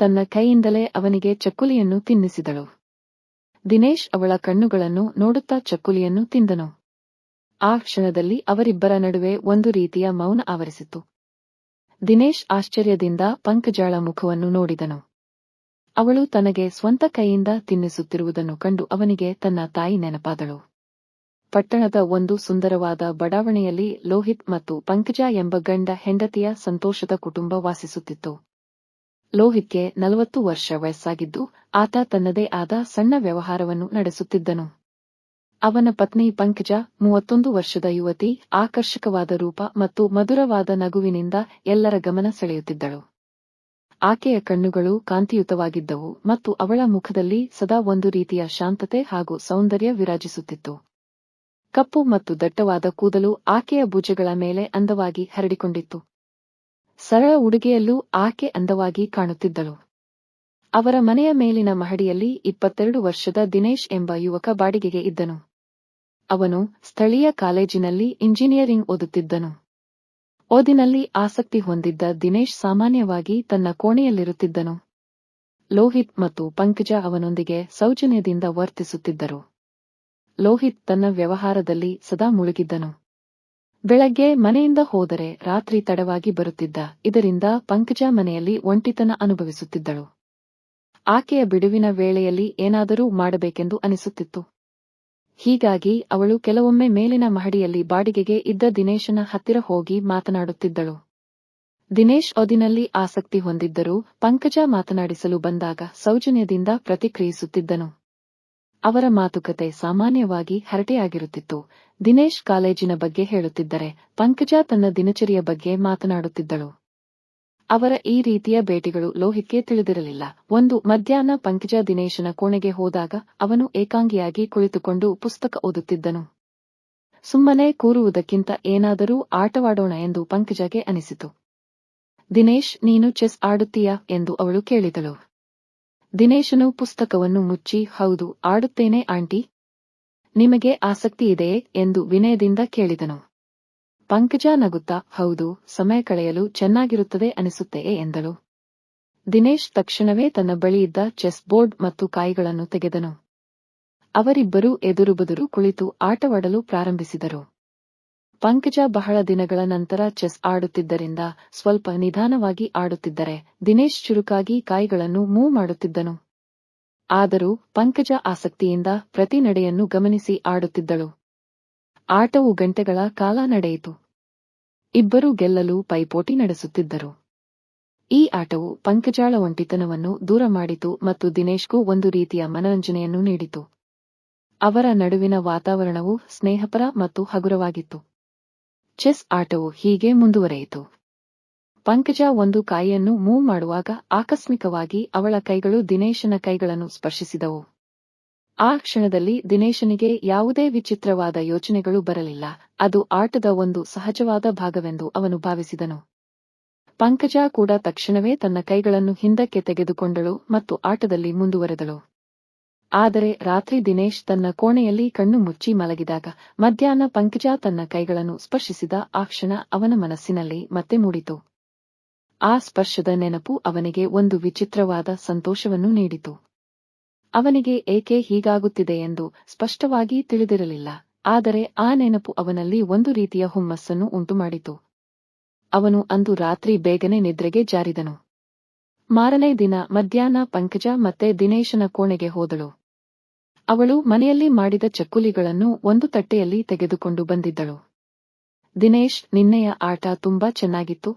ತನ್ನ ಕೈಯಿಂದಲೇ ಅವನಿಗೆ ಚಕ್ಕುಲಿಯನ್ನು ತಿನ್ನಿಸಿದಳು. ದಿನೇಶ್ ಅವಳ ಕಣ್ಣುಗಳನ್ನು ನೋಡುತ್ತಾ ಚಕ್ಕುಲಿಯನ್ನು ತಿಂದನು. ಆ ಕ್ಷಣದಲ್ಲಿ ಅವರಿಬ್ಬರ ನಡುವೆ ಒಂದು ರೀತಿಯ ಮೌನ ಆವರಿಸಿತು. ದಿನೇಶ್ ಆಶ್ಚರ್ಯದಿಂದ ಪಂಕಜಾಳ ಮುಖವನ್ನು ನೋಡಿದನು. ಅವಳು ತನಗೆ ಸ್ವಂತ ಕೈಯಿಂದ ತಿನ್ನಿಸುತ್ತಿರುವುದನ್ನು ಕಂಡು ಅವನಿಗೆ ತನ್ನ ತಾಯಿ ನೆನಪಾದಳು. ಪಟ್ಟಣದ ಒಂದು ಸುಂದರವಾದ ಬಡಾವಣೆಯಲ್ಲಿ ಲೋಹಿತ್ ಮತ್ತು ಪಂಕಜ ಎಂಬ ಗಂಡ ಹೆಂಡತಿಯ ಸಂತೋಷದ ಕುಟುಂಬ ವಾಸಿಸುತ್ತಿತ್ತು. ಲೋಹಿತ್ಗೆ ನಲವತ್ತು ವರ್ಷ ವಯಸ್ಸಾಗಿದ್ದು, ಆತ ತನ್ನದೇ ಆದ ಸಣ್ಣ ವ್ಯವಹಾರವನ್ನು ನಡೆಸುತ್ತಿದ್ದನು. ಅವನ ಪತ್ನಿ ಪಂಕಜ, ಮೂವತ್ತೊಂದು ವರ್ಷದ ಯುವತಿ, ಆಕರ್ಷಕವಾದ ರೂಪ ಮತ್ತು ಮಧುರವಾದ ನಗುವಿನಿಂದ ಎಲ್ಲರ ಗಮನ ಸೆಳೆಯುತ್ತಿದ್ದಳು. ಆಕೆಯ ಕಣ್ಣುಗಳು ಕಾಂತಿಯುತವಾಗಿದ್ದವು ಮತ್ತು ಅವಳ ಮುಖದಲ್ಲಿ ಸದಾ ಒಂದು ರೀತಿಯ ಶಾಂತತೆ ಹಾಗೂ ಸೌಂದರ್ಯ ವಿರಾಜಿಸುತ್ತಿತ್ತು. ಕಪ್ಪು ಮತ್ತು ದಟ್ಟವಾದ ಕೂದಲು ಆಕೆಯ ಭುಜಗಳ ಮೇಲೆ ಅಂದವಾಗಿ ಹರಡಿಕೊಂಡಿತ್ತು. ಸರಳ ಉಡುಗೆಯಲ್ಲೂ ಆಕೆ ಅಂದವಾಗಿ ಕಾಣುತ್ತಿದ್ದಳು. ಅವರ ಮನೆಯ ಮೇಲಿನ ಮಹಡಿಯಲ್ಲಿ ಇಪ್ಪತ್ತೆರಡು ವರ್ಷದ ದಿನೇಶ್ ಎಂಬ ಯುವಕ ಬಾಡಿಗೆಗೆ ಇದ್ದನು. ಅವನು ಸ್ಥಳೀಯ ಕಾಲೇಜಿನಲ್ಲಿ ಇಂಜಿನಿಯರಿಂಗ್ ಓದುತ್ತಿದ್ದನು. ಓದಿನಲ್ಲಿ ಆಸಕ್ತಿ ಹೊಂದಿದ್ದ ದಿನೇಶ್ ಸಾಮಾನ್ಯವಾಗಿ ತನ್ನ ಕೋಣೆಯಲ್ಲಿರುತ್ತಿದ್ದನು. ಲೋಹಿತ್ ಮತ್ತು ಪಂಕಜ ಅವನೊಂದಿಗೆ ಸೌಜನ್ಯದಿಂದ ವರ್ತಿಸುತ್ತಿದ್ದರು. ಲೋಹಿತ್ ತನ್ನ ವ್ಯವಹಾರದಲ್ಲಿ ಸದಾ ಮುಳುಗಿದ್ದನು. ಬೆಳಗ್ಗೆ ಮನೆಯಿಂದ ಹೋದರೆ ರಾತ್ರಿ ತಡವಾಗಿ ಬರುತ್ತಿದ್ದ. ಇದರಿಂದ ಪಂಕಜ ಮನೆಯಲ್ಲಿ ಒಂಟಿತನ ಅನುಭವಿಸುತ್ತಿದ್ದಳು. ಆಕೆಯ ಬಿಡುವಿನ ವೇಳೆಯಲ್ಲಿ ಏನಾದರೂ ಮಾಡಬೇಕೆಂದು ಅನಿಸುತ್ತಿತ್ತು. ಹೀಗಾಗಿ ಅವಳು ಕೆಲವೊಮ್ಮೆ ಮೇಲಿನ ಮಹಡಿಯಲ್ಲಿ ಬಾಡಿಗೆಗೆ ಇದ್ದ ದಿನೇಶನ ಹತ್ತಿರ ಹೋಗಿ ಮಾತನಾಡುತ್ತಿದ್ದಳು. ದಿನೇಶ್ ಒದಿನಲ್ಲಿ ಆಸಕ್ತಿ ಹೊಂದಿದ್ದರೂ ಪಂಕಜ ಮಾತನಾಡಿಸಲು ಬಂದಾಗ ಸೌಜನ್ಯದಿಂದ ಪ್ರತಿಕ್ರಿಯಿಸುತ್ತಿದ್ದನು. ಅವರ ಮಾತುಕತೆ ಸಾಮಾನ್ಯವಾಗಿ ಹರಟೆಯಾಗಿರುತ್ತಿತ್ತು. ದಿನೇಶ್ ಕಾಲೇಜಿನ ಬಗ್ಗೆ ಹೇಳುತ್ತಿದ್ದರೆ ಪಂಕಜ ತನ್ನ ದಿನಚರಿಯ ಬಗ್ಗೆ ಮಾತನಾಡುತ್ತಿದ್ದಳು. ಅವರ ಈ ರೀತಿಯ ಭೇಟಿಗಳು ಲೋಹಿತ್ಗೆ ತಿಳಿದಿರಲಿಲ್ಲ. ಒಂದು ಮಧ್ಯಾಹ್ನ ಪಂಕಜ ದಿನೇಶನ ಕೋಣೆಗೆ ಹೋದಾಗ ಅವನು ಏಕಾಂಗಿಯಾಗಿ ಕುಳಿತುಕೊಂಡು ಪುಸ್ತಕ ಓದುತ್ತಿದ್ದನು. ಸುಮ್ಮನೆ ಕೂರುವುದಕ್ಕಿಂತ ಏನಾದರೂ ಆಟವಾಡೋಣ ಎಂದು ಪಂಕಜಗೆ ಅನಿಸಿತು. ದಿನೇಶ್, ನೀನು ಚೆಸ್ ಆಡುತ್ತೀಯಾ ಎಂದು ಅವಳು ಕೇಳಿದಳು. ದಿನೇಶನು ಪುಸ್ತಕವನ್ನು ಮುಚ್ಚಿ, ಹೌದು, ಆಡುತ್ತೇನೆ ಆಂಟಿ. ನಿಮಗೆ ಆಸಕ್ತಿ ಇದೆಯೇ ಎಂದು ವಿನಯದಿಂದ ಕೇಳಿದನು. ಪಂಕಜ ನಗುತ್ತಾ, ಹೌದು, ಸಮಯ ಕಳೆಯಲು ಚೆನ್ನಾಗಿರುತ್ತದೆ ಅನಿಸುತ್ತೆಯೇ ಎಂದಳು. ದಿನೇಶ್ ತಕ್ಷಣವೇ ತನ್ನ ಬಳಿಯಿದ್ದ ಚೆಸ್ ಬೋರ್ಡ್ ಮತ್ತು ಕಾಯಿಗಳನ್ನು ತೆಗೆದನು. ಅವರಿಬ್ಬರೂ ಎದುರುಬದುರು ಕುಳಿತು ಆಟವಾಡಲು ಪ್ರಾರಂಭಿಸಿದರು. ಪಂಕಜ ಬಹಳ ದಿನಗಳ ನಂತರ ಚೆಸ್ ಆಡುತ್ತಿದ್ದರಿಂದ ಸ್ವಲ್ಪ ನಿಧಾನವಾಗಿ ಆಡುತ್ತಿದ್ದರೆ ದಿನೇಶ್ ಚುರುಕಾಗಿ ಕಾಯಿಗಳನ್ನು ಮೂವ್ ಮಾಡುತ್ತಿದ್ದನು. ಆದರೂ ಪಂಕಜ ಆಸಕ್ತಿಯಿಂದ ಪ್ರತಿ ನಡೆಯನ್ನು ಗಮನಿಸಿ ಆಡುತ್ತಿದ್ದಳು. ಆಟವು ಗಂಟೆಗಳ ಕಾಲ ನಡೆಯಿತು. ಇಬ್ಬರೂ ಗೆಲ್ಲಲು ಪೈಪೋಟಿ ನಡೆಸುತ್ತಿದ್ದರು. ಈ ಆಟವು ಪಂಕಜಾಳ ಒಂಟಿತನವನ್ನು ದೂರ ಮಾಡಿತು ಮತ್ತು ದಿನೇಶ್ಗೂ ಒಂದು ರೀತಿಯ ಮನರಂಜನೆಯನ್ನು ನೀಡಿತು. ಅವರ ನಡುವಿನ ವಾತಾವರಣವು ಸ್ನೇಹಪರ ಮತ್ತು ಹಗುರವಾಗಿತ್ತು. ಚೆಸ್ ಆಟವು ಹೀಗೆ ಮುಂದುವರೆಯಿತು. ಪಂಕಜ ಒಂದು ಕಾಯಿಯನ್ನು ಮೂವ್ ಮಾಡುವಾಗ ಆಕಸ್ಮಿಕವಾಗಿ ಅವಳ ಕೈಗಳು ದಿನೇಶನ ಕೈಗಳನ್ನು ಸ್ಪರ್ಶಿಸಿದವು. ಆ ಕ್ಷಣದಲ್ಲಿ ದಿನೇಶನಿಗೆ ಯಾವುದೇ ವಿಚಿತ್ರವಾದ ಯೋಚನೆಗಳು ಬರಲಿಲ್ಲ. ಅದು ಆಟದ ಒಂದು ಸಹಜವಾದ ಭಾಗವೆಂದು ಅವನು ಭಾವಿಸಿದನು. ಪಂಕಜ ಕೂಡ ತಕ್ಷಣವೇ ತನ್ನ ಕೈಗಳನ್ನು ಹಿಂದಕ್ಕೆ ತೆಗೆದುಕೊಂಡಳು ಮತ್ತು ಆಟದಲ್ಲಿ ಮುಂದುವರೆದಳು. ಆದರೆ ರಾತ್ರಿ ದಿನೇಶ್ ತನ್ನ ಕೋಣೆಯಲ್ಲಿ ಕಣ್ಣು ಮುಚ್ಚಿ ಮಲಗಿದಾಗ ಮಧ್ಯಾಹ್ನ ಪಂಕಜ ತನ್ನ ಕೈಗಳನ್ನು ಸ್ಪರ್ಶಿಸಿದ ಆ ಕ್ಷಣ ಅವನ ಮನಸ್ಸಿನಲ್ಲಿ ಮತ್ತೆ ಮೂಡಿತು. ಆ ಸ್ಪರ್ಶದ ನೆನಪು ಅವನಿಗೆ ಒಂದು ವಿಚಿತ್ರವಾದ ಸಂತೋಷವನ್ನು ನೀಡಿತು. ಅವನಿಗೆ ಏಕೆ ಹೀಗಾಗುತ್ತಿದೆ ಎಂದು ಸ್ಪಷ್ಟವಾಗಿ ತಿಳಿದಿರಲಿಲ್ಲ, ಆದರೆ ಆ ನೆನಪು ಅವನಲ್ಲಿ ಒಂದು ರೀತಿಯ ಹುಮ್ಮಸ್ಸನ್ನು ಉಂಟುಮಾಡಿತು. ಅವನು ಅಂದು ರಾತ್ರಿ ಬೇಗನೆ ನಿದ್ರೆಗೆ ಜಾರಿದನು. ಮಾರನೇ ದಿನ ಮಧ್ಯಾಹ್ನ ಪಂಕಜ ಮತ್ತೆ ದಿನೇಶನ ಕೋಣೆಗೆ ಹೋದಳು. ಅವಳು ಮನೆಯಲ್ಲಿ ಮಾಡಿದ ಚಕ್ಕುಲಿಗಳನ್ನು ಒಂದು ತಟ್ಟೆಯಲ್ಲಿ ತೆಗೆದುಕೊಂಡು ಬಂದಿದ್ದಳು. ದಿನೇಶ್, ನಿನ್ನೆಯ ಆಟ ತುಂಬಾ ಚೆನ್ನಾಗಿತ್ತು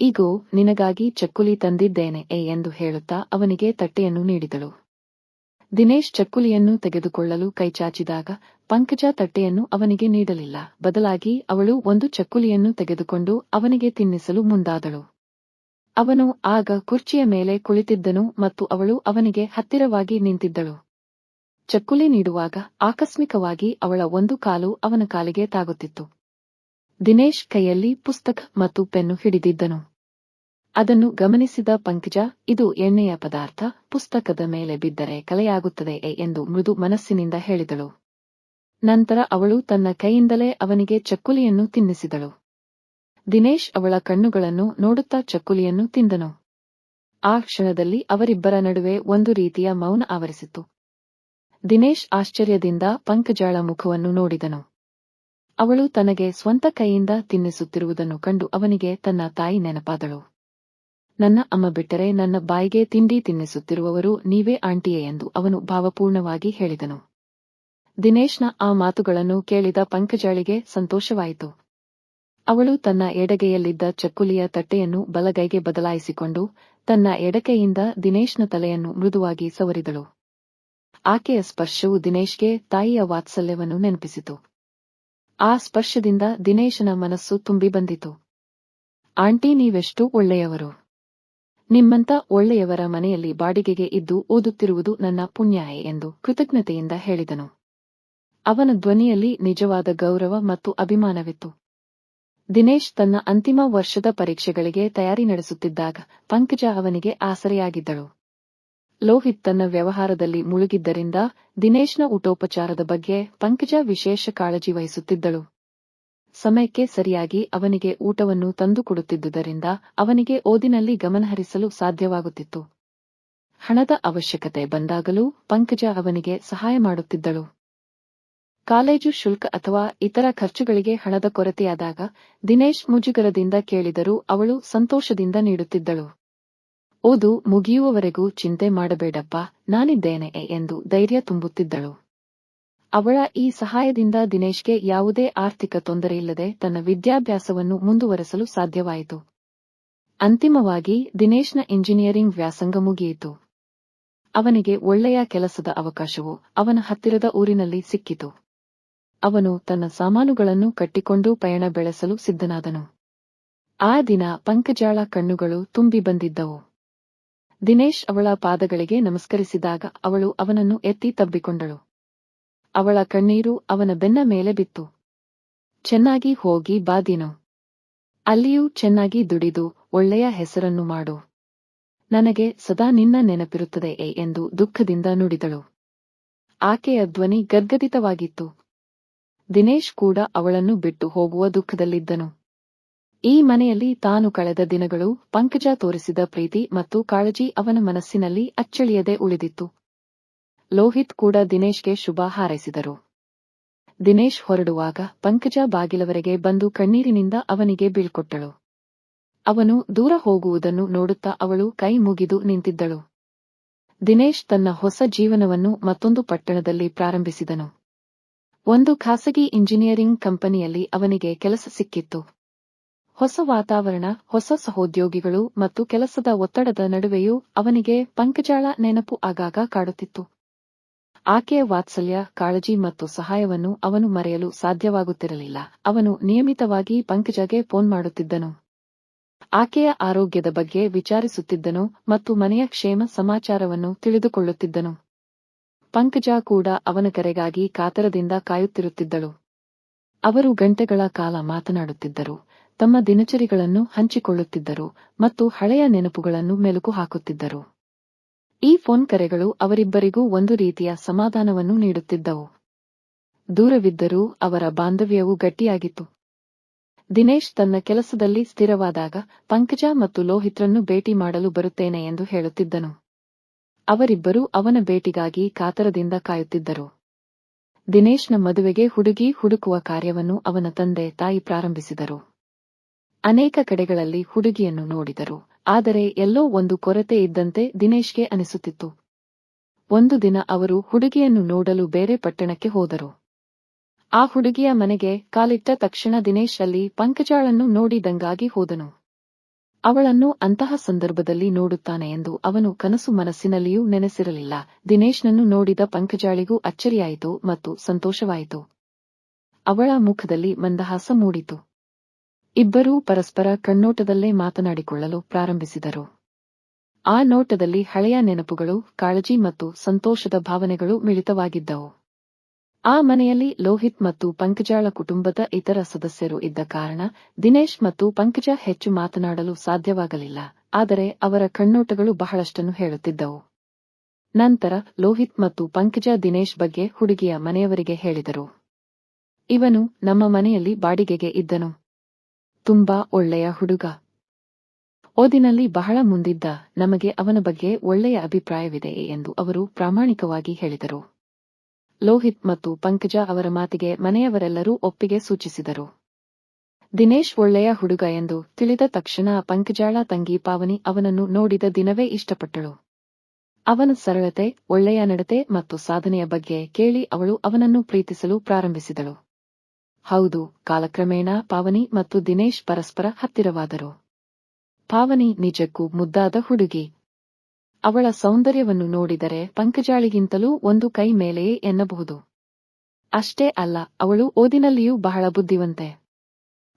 ಈಗೋ ನಿನಗಾಗಿ ಚಕ್ಕುಲಿ ತಂದಿದ್ದೇನೆ ಎ ಎಂದು ಹೇಳುತ್ತಾ ಅವನಿಗೆ ತಟ್ಟೆಯನ್ನು ನೀಡಿದಳು. ದಿನೇಶ್ ಚಕ್ಕುಲಿಯನ್ನು ತೆಗೆದುಕೊಳ್ಳಲು ಕೈಚಾಚಿದಾಗ ಪಂಕಜ ತಟ್ಟೆಯನ್ನು ಅವನಿಗೆ ನೀಡಲಿಲ್ಲ. ಬದಲಾಗಿ ಅವಳು ಒಂದು ಚಕ್ಕುಲಿಯನ್ನು ತೆಗೆದುಕೊಂಡು ಅವನಿಗೆ ತಿನ್ನಿಸಲು ಮುಂದಾದಳು. ಅವನು ಆಗ ಕುರ್ಚಿಯ ಮೇಲೆ ಕುಳಿತಿದ್ದನು ಮತ್ತು ಅವಳು ಅವನಿಗೆ ಹತ್ತಿರವಾಗಿ ನಿಂತಿದ್ದಳು. ಚಕ್ಕುಲಿ ನೀಡುವಾಗ ಆಕಸ್ಮಿಕವಾಗಿ ಅವಳ ಒಂದು ಕಾಲು ಅವನ ಕಾಲಿಗೆ ತಾಗುತ್ತಿತ್ತು. ದಿನೇಶ್ ಕೈಯಲ್ಲಿ ಪುಸ್ತಕ ಮತ್ತು ಪೆನ್ನು ಹಿಡಿದಿದ್ದನು. ಅದನ್ನು ಗಮನಿಸಿದ ಪಂಕಜ, ಇದು ಎಣ್ಣೆಯ ಪದಾರ್ಥ, ಪುಸ್ತಕದ ಮೇಲೆ ಬಿದ್ದರೆ ಕಲೆಯಾಗುತ್ತದೆ ಎಂದು ಮೃದು ಮನಸ್ಸಿನಿಂದ ಹೇಳಿದಳು. ನಂತರ ಅವಳು ತನ್ನ ಕೈಯಿಂದಲೇ ಅವನಿಗೆ ಚಕ್ಕುಲಿಯನ್ನು ತಿನ್ನಿಸಿದಳು. ದಿನೇಶ್ ಅವಳ ಕಣ್ಣುಗಳನ್ನು ನೋಡುತ್ತಾ ಚಕ್ಕುಲಿಯನ್ನು ತಿಂದನು. ಆ ಕ್ಷಣದಲ್ಲಿ ಅವರಿಬ್ಬರ ನಡುವೆ ಒಂದು ರೀತಿಯ ಮೌನ ಆವರಿಸಿತು. ದಿನೇಶ್ ಆಶ್ಚರ್ಯದಿಂದ ಪಂಕಜಾಳ ಮುಖವನ್ನು ನೋಡಿದನು. ಅವಳು ತನಗೆ ಸ್ವಂತ ಕೈಯಿಂದ ತಿನ್ನಿಸುತ್ತಿರುವುದನ್ನು ಕಂಡು ಅವನಿಗೆ ತನ್ನ ತಾಯಿ ನೆನಪಾದಳು. ನನ್ನ ಅಮ್ಮ ಬಿಟ್ಟರೆ ನನ್ನ ಬಾಯಿಗೆ ತಿಂಡಿ ತಿನ್ನಿಸುತ್ತಿರುವವರು ನೀವೇ ಆಂಟಿಯೇ ಎಂದು ಅವನು ಭಾವಪೂರ್ಣವಾಗಿ ಹೇಳಿದನು. ದಿನೇಶ್ನ ಆ ಮಾತುಗಳನ್ನು ಕೇಳಿದ ಪಂಕಜಾಳಿಗೆ ಸಂತೋಷವಾಯಿತು. ಅವಳು ತನ್ನ ಎಡಗೈಯಲ್ಲಿದ್ದ ಚಕ್ಕುಲಿಯ ತಟ್ಟೆಯನ್ನು ಬಲಗೈಗೆ ಬದಲಾಯಿಸಿಕೊಂಡು ತನ್ನ ಎಡಕೈಯಿಂದ ದಿನೇಶ್ನ ತಲೆಯನ್ನು ಮೃದುವಾಗಿ ಸವರಿದಳು. ಆಕೆಯ ಸ್ಪರ್ಶವು ದಿನೇಶ್ಗೆ ತಾಯಿಯ ವಾತ್ಸಲ್ಯವನ್ನು ನೆನಪಿಸಿತು. ಆ ಸ್ಪರ್ಶದಿಂದ ದಿನೇಶನ ಮನಸ್ಸು ತುಂಬಿ ಬಂದಿತು. ಆಂಟಿ, ನೀವೆಷ್ಟು ಒಳ್ಳೆಯವರು. ನಿಮ್ಮಂತ ಒಳ್ಳೆಯವರ ಮನೆಯಲ್ಲಿ ಬಾಡಿಗೆಗೆ ಇದ್ದು ಓದುತ್ತಿರುವುದು ನನ್ನ ಪುಣ್ಯಾಯೆ ಎಂದು ಕೃತಜ್ಞತೆಯಿಂದ ಹೇಳಿದನು. ಅವನ ಧ್ವನಿಯಲ್ಲಿ ನಿಜವಾದ ಗೌರವ ಮತ್ತು ಅಭಿಮಾನವಿತ್ತು. ದಿನೇಶ್ ತನ್ನ ಅಂತಿಮ ವರ್ಷದ ಪರೀಕ್ಷೆಗಳಿಗೆ ತಯಾರಿ ನಡೆಸುತ್ತಿದ್ದಾಗ ಪಂಕಜ ಅವನಿಗೆ ಆಸರೆಯಾಗಿದ್ದಳು. ಲೋಹಿತ್ ತನ್ನ ವ್ಯವಹಾರದಲ್ಲಿ ಮುಳುಗಿದ್ದರಿಂದ ದಿನೇಶ್ನ ಊಟೋಪಚಾರದ ಬಗ್ಗೆ ಪಂಕಜ ವಿಶೇಷ ಕಾಳಜಿ ವಹಿಸುತ್ತಿದ್ದಳು. ಸಮಯಕ್ಕೆ ಸರಿಯಾಗಿ ಅವನಿಗೆ ಊಟವನ್ನು ತಂದುಕೊಡುತ್ತಿದ್ದುದರಿಂದ ಅವನಿಗೆ ಓದಿನಲ್ಲಿ ಗಮನಹರಿಸಲು ಸಾಧ್ಯವಾಗುತ್ತಿತ್ತು. ಹಣದ ಅವಶ್ಯಕತೆ ಬಂದಾಗಲೂ ಪಂಕಜ ಅವನಿಗೆ ಸಹಾಯ ಮಾಡುತ್ತಿದ್ದಳು. ಕಾಲೇಜು ಶುಲ್ಕ ಅಥವಾ ಇತರ ಖರ್ಚುಗಳಿಗೆ ಹಣದ ಕೊರತೆಯಾದಾಗ ದಿನೇಶ್ ಮುಜುಗರದಿಂದ ಕೇಳಿದರೂ ಅವಳು ಸಂತೋಷದಿಂದ ನೀಡುತ್ತಿದ್ದಳು. ಓದು ಮುಗಿಯುವವರೆಗೂ ಚಿಂತೆ ಮಾಡಬೇಡಪ್ಪ, ನಾನಿದ್ದೇನೆ ಎಂದು ಧೈರ್ಯ ತುಂಬುತ್ತಿದ್ದಳು. ಅವಳ ಈ ಸಹಾಯದಿಂದ ದಿನೇಶ್ಗೆ ಯಾವುದೇ ಆರ್ಥಿಕ ತೊಂದರೆಯಿಲ್ಲದೆ ತನ್ನ ವಿದ್ಯಾಭ್ಯಾಸವನ್ನು ಮುಂದುವರೆಸಲು ಸಾಧ್ಯವಾಯಿತು. ಅಂತಿಮವಾಗಿ ದಿನೇಶ್ನ ಇಂಜಿನಿಯರಿಂಗ್ ವ್ಯಾಸಂಗ ಮುಗಿಯಿತು. ಅವನಿಗೆ ಒಳ್ಳೆಯ ಕೆಲಸದ ಅವಕಾಶವು ಅವನ ಹತ್ತಿರದ ಊರಿನಲ್ಲಿ ಸಿಕ್ಕಿತು. ಅವನು ತನ್ನ ಸಾಮಾನುಗಳನ್ನು ಕಟ್ಟಿಕೊಂಡು ಪಯಣ ಬೆಳೆಸಲು ಸಿದ್ಧನಾದನು. ಆ ದಿನ ಪಂಕಜಾಳ ಕಣ್ಣುಗಳು ತುಂಬಿ ಬಂದಿದ್ದವು. ದಿನೇಶ್ ಅವಳ ಪಾದಗಳಿಗೆ ನಮಸ್ಕರಿಸಿದಾಗ ಅವಳು ಅವನನ್ನು ಎತ್ತಿ ತಬ್ಬಿಕೊಂಡಳು. ಅವಳ ಕಣ್ಣೀರು ಅವನ ಬೆನ್ನ ಮೇಲೆ ಬಿತ್ತು. ಚೆನ್ನಾಗಿ ಹೋಗಿ ಬಾದಿನು ಅಲ್ಲಿಯೂ ಚೆನ್ನಾಗಿ ದುಡಿದು ಒಳ್ಳೆಯ ಹೆಸರನ್ನು ಮಾಡು. ನನಗೆ ಸದಾ ನಿನ್ನ ನೆನಪಿರುತ್ತದೆ ಎಂದು ದುಃಖದಿಂದ ನುಡಿದಳು. ಆಕೆಯ ಧ್ವನಿ ಗದ್ಗದಿತವಾಗಿತ್ತು. ದಿನೇಶ್ ಕೂಡ ಅವಳನ್ನು ಬಿಟ್ಟು ಹೋಗುವ ದುಃಖದಲ್ಲಿದ್ದನು. ಈ ಮನೆಯಲ್ಲಿ ತಾನು ಕಳೆದ ದಿನಗಳು ಪಂಕಜ ತೋರಿಸಿದ ಪ್ರೀತಿ ಮತ್ತು ಕಾಳಜಿ ಅವನ ಮನಸ್ಸಿನಲ್ಲಿ ಅಚ್ಚಳಿಯದೆ ಉಳಿದಿತ್ತು. ಲೋಹಿತ್ ಕೂಡ ದಿನೇಶ್ಗೆ ಶುಭ ಹಾರೈಸಿದರು. ದಿನೇಶ್ ಹೊರಡುವಾಗ ಪಂಕಜ ಬಾಗಿಲವರೆಗೆ ಬಂದು ಕಣ್ಣೀರಿನಿಂದ ಅವನಿಗೆ ಬೀಳ್ಕೊಟ್ಟಳು. ಅವನು ದೂರ ಹೋಗುವುದನ್ನು ನೋಡುತ್ತಾ ಅವಳು ಕೈ ಮುಗಿದು ನಿಂತಿದ್ದಳು. ದಿನೇಶ್ ತನ್ನ ಹೊಸ ಜೀವನವನ್ನು ಮತ್ತೊಂದು ಪಟ್ಟಣದಲ್ಲಿ ಪ್ರಾರಂಭಿಸಿದನು. ಒಂದು ಖಾಸಗಿ ಇಂಜಿನಿಯರಿಂಗ್ ಕಂಪನಿಯಲ್ಲಿ ಅವನಿಗೆ ಕೆಲಸ ಸಿಕ್ಕಿತ್ತು. ಹೊಸ ವಾತಾವರಣ, ಹೊಸ ಸಹೋದ್ಯೋಗಿಗಳು ಮತ್ತು ಕೆಲಸದ ಒತ್ತಡದ ನಡುವೆಯೂ ಅವನಿಗೆ ಪಂಕಜಾಳ ನೆನಪು ಆಗಾಗ ಕಾಡುತ್ತಿತ್ತು. ಆಕೆಯ ವಾತ್ಸಲ್ಯ, ಕಾಳಜಿ ಮತ್ತು ಸಹಾಯವನ್ನು ಅವನು ಮರೆಯಲು ಸಾಧ್ಯವಾಗುತ್ತಿರಲಿಲ್ಲ. ಅವನು ನಿಯಮಿತವಾಗಿ ಪಂಕಜಗೆ ಫೋನ್ ಮಾಡುತ್ತಿದ್ದನು. ಆಕೆಯ ಆರೋಗ್ಯದ ಬಗ್ಗೆ ವಿಚಾರಿಸುತ್ತಿದ್ದನು ಮತ್ತು ಮನೆಯ ಕ್ಷೇಮ ಸಮಾಚಾರವನ್ನು ತಿಳಿದುಕೊಳ್ಳುತ್ತಿದ್ದನು. ಪಂಕಜ ಕೂಡ ಅವನ ಕರೆಗಾಗಿ ಕಾತರದಿಂದ ಕಾಯುತ್ತಿರುತ್ತಿದ್ದಳು. ಅವರು ಗಂಟೆಗಳ ಕಾಲ ಮಾತನಾಡುತ್ತಿದ್ದರು, ತಮ್ಮ ದಿನಚರಿಗಳನ್ನು ಹಂಚಿಕೊಳ್ಳುತ್ತಿದ್ದರು ಮತ್ತು ಹಳೆಯ ನೆನಪುಗಳನ್ನು ಮೆಲುಕು ಹಾಕುತ್ತಿದ್ದರು. ಈ ಫೋನ್ ಕರೆಗಳು ಅವರಿಬ್ಬರಿಗೂ ಒಂದು ರೀತಿಯ ಸಮಾಧಾನವನ್ನು ನೀಡುತ್ತಿದ್ದವು. ದೂರವಿದ್ದರೂ ಅವರ ಬಾಂಧವ್ಯವು ಗಟ್ಟಿಯಾಗಿತ್ತು. ದಿನೇಶ್ ತನ್ನ ಕೆಲಸದಲ್ಲಿ ಸ್ಥಿರವಾದಾಗ ಪಂಕಜ ಮತ್ತು ಲೋಹಿತ್ರನ್ನು ಭೇಟಿ ಮಾಡಲು ಬರುತ್ತೇನೆ ಎಂದು ಹೇಳುತ್ತಿದ್ದನು. ಅವರಿಬ್ಬರೂ ಅವನ ಭೇಟಿಗಾಗಿ ಕಾತರದಿಂದ ಕಾಯುತ್ತಿದ್ದರು. ದಿನೇಶ್ನ ಮದುವೆಗೆ ಹುಡುಗಿ ಹುಡುಕುವ ಕಾರ್ಯವನ್ನು ಅವನ ತಂದೆ ತಾಯಿ ಪ್ರಾರಂಭಿಸಿದರು. ಅನೇಕ ಕಡೆಗಳಲ್ಲಿ ಹುಡುಗಿಯನ್ನು ನೋಡಿದರು. ಆದರೆ ಎಲ್ಲೋ ಒಂದು ಕೊರತೆ ಇದ್ದಂತೆ ದಿನೇಶ್ಗೆ ಅನಿಸುತ್ತಿತ್ತು. ಒಂದು ದಿನ ಅವರು ಹುಡುಗಿಯನ್ನು ನೋಡಲು ಬೇರೆ ಪಟ್ಟಣಕ್ಕೆ ಹೋದರು. ಆ ಹುಡುಗಿಯ ಮನೆಗೆ ಕಾಲಿಟ್ಟ ತಕ್ಷಣ ದಿನೇಶ್ ಅಲ್ಲಿ ಪಂಕಜಾಳನ್ನು ನೋಡಿದಂಗಾಗಿ ಹೋದನು. ಅವಳನ್ನು ಅಂತಹ ಸಂದರ್ಭದಲ್ಲಿ ನೋಡುತ್ತಾನೆ ಎಂದು ಅವನು ಕನಸು ಮನಸ್ಸಿನಲ್ಲಿಯೂ ನೆನೆಸಿರಲಿಲ್ಲ. ದಿನೇಶ್ನನ್ನು ನೋಡಿದ ಪಂಕಜಾಳಿಗೂ ಅಚ್ಚರಿಯಾಯಿತು ಮತ್ತು ಸಂತೋಷವಾಯಿತು. ಅವಳ ಮುಖದಲ್ಲಿ ಮಂದಹಾಸ ಮೂಡಿತು. ಇಬ್ಬರೂ ಪರಸ್ಪರ ಕಣ್ಣೋಟದಲ್ಲೇ ಮಾತನಾಡಿಕೊಳ್ಳಲು ಪ್ರಾರಂಭಿಸಿದರು. ಆ ನೋಟದಲ್ಲಿ ಹಳೆಯ ನೆನಪುಗಳು, ಕಾಳಜಿ ಮತ್ತು ಸಂತೋಷದ ಭಾವನೆಗಳು ಮಿಳಿತವಾಗಿದ್ದವು. ಆ ಮನೆಯಲ್ಲಿ ಲೋಹಿತ್ ಮತ್ತು ಪಂಕಜಾಳ ಕುಟುಂಬದ ಇತರ ಸದಸ್ಯರು ಇದ್ದ ಕಾರಣ ದಿನೇಶ್ ಮತ್ತು ಪಂಕಜ ಹೆಚ್ಚು ಮಾತನಾಡಲು ಸಾಧ್ಯವಾಗಲಿಲ್ಲ, ಆದರೆ ಅವರ ಕಣ್ಣೋಟಗಳು ಬಹಳಷ್ಟನ್ನು ಹೇಳುತ್ತಿದ್ದವು. ನಂತರ ಲೋಹಿತ್ ಮತ್ತು ಪಂಕಜ ದಿನೇಶ್ ಬಗ್ಗೆ ಹುಡುಗಿಯ ಮನೆಯವರಿಗೆ ಹೇಳಿದರು. ಇವನು ನಮ್ಮ ಮನೆಯಲ್ಲಿ ಬಾಡಿಗೆಗೆ ಇದ್ದನು. ತುಂಬಾ ಒಳ್ಳೆಯ ಹುಡುಗ. ಓದಿನಲ್ಲಿ ಬಹಳ ಮುಂದಿದ್ದ ನಮಗೆ ಅವನ ಬಗ್ಗೆ ಒಳ್ಳೆಯ ಅಭಿಪ್ರಾಯವಿದೆ ಎಂದು ಅವರು ಪ್ರಾಮಾಣಿಕವಾಗಿ ಹೇಳಿದರು. ಲೋಹಿತ್ ಮತ್ತು ಪಂಕಜ ಅವರ ಮಾತಿಗೆ ಮನೆಯವರೆಲ್ಲರೂ ಒಪ್ಪಿಗೆ ಸೂಚಿಸಿದರು. ದಿನೇಶ್ ಒಳ್ಳೆಯ ಹುಡುಗ ಎಂದು ತಿಳಿದ ತಕ್ಷಣ ಪಂಕಜಾಳ ತಂಗಿ ಪಾವನಿ ಅವನನ್ನು ನೋಡಿದ ದಿನವೇ ಇಷ್ಟಪಟ್ಟಳು. ಅವನ ಸರಳತೆ, ಒಳ್ಳೆಯ ನಡತೆ ಮತ್ತು ಸಾಧನೆಯ ಬಗ್ಗೆ ಕೇಳಿ ಅವಳು ಅವನನ್ನು ಪ್ರೀತಿಸಲು ಪ್ರಾರಂಭಿಸಿದಳು. ಹೌದು, ಕಾಲಕ್ರಮೇಣ ಪಾವನಿ ಮತ್ತು ದಿನೇಶ್ ಪರಸ್ಪರ ಹತ್ತಿರವಾದರು. ಪಾವನಿ ನಿಜಕ್ಕೂ ಮುದ್ದಾದ ಹುಡುಗಿ. ಅವಳ ಸೌಂದರ್ಯವನ್ನು ನೋಡಿದರೆ ಪಂಕಜಾಳಿಗಿಂತಲೂ ಒಂದು ಕೈ ಮೇಲೆಯೇ ಎನ್ನಬಹುದು. ಅಷ್ಟೇ ಅಲ್ಲ, ಅವಳು ಓದಿನಲ್ಲಿಯೂ ಬಹಳ ಬುದ್ಧಿವಂತೆ.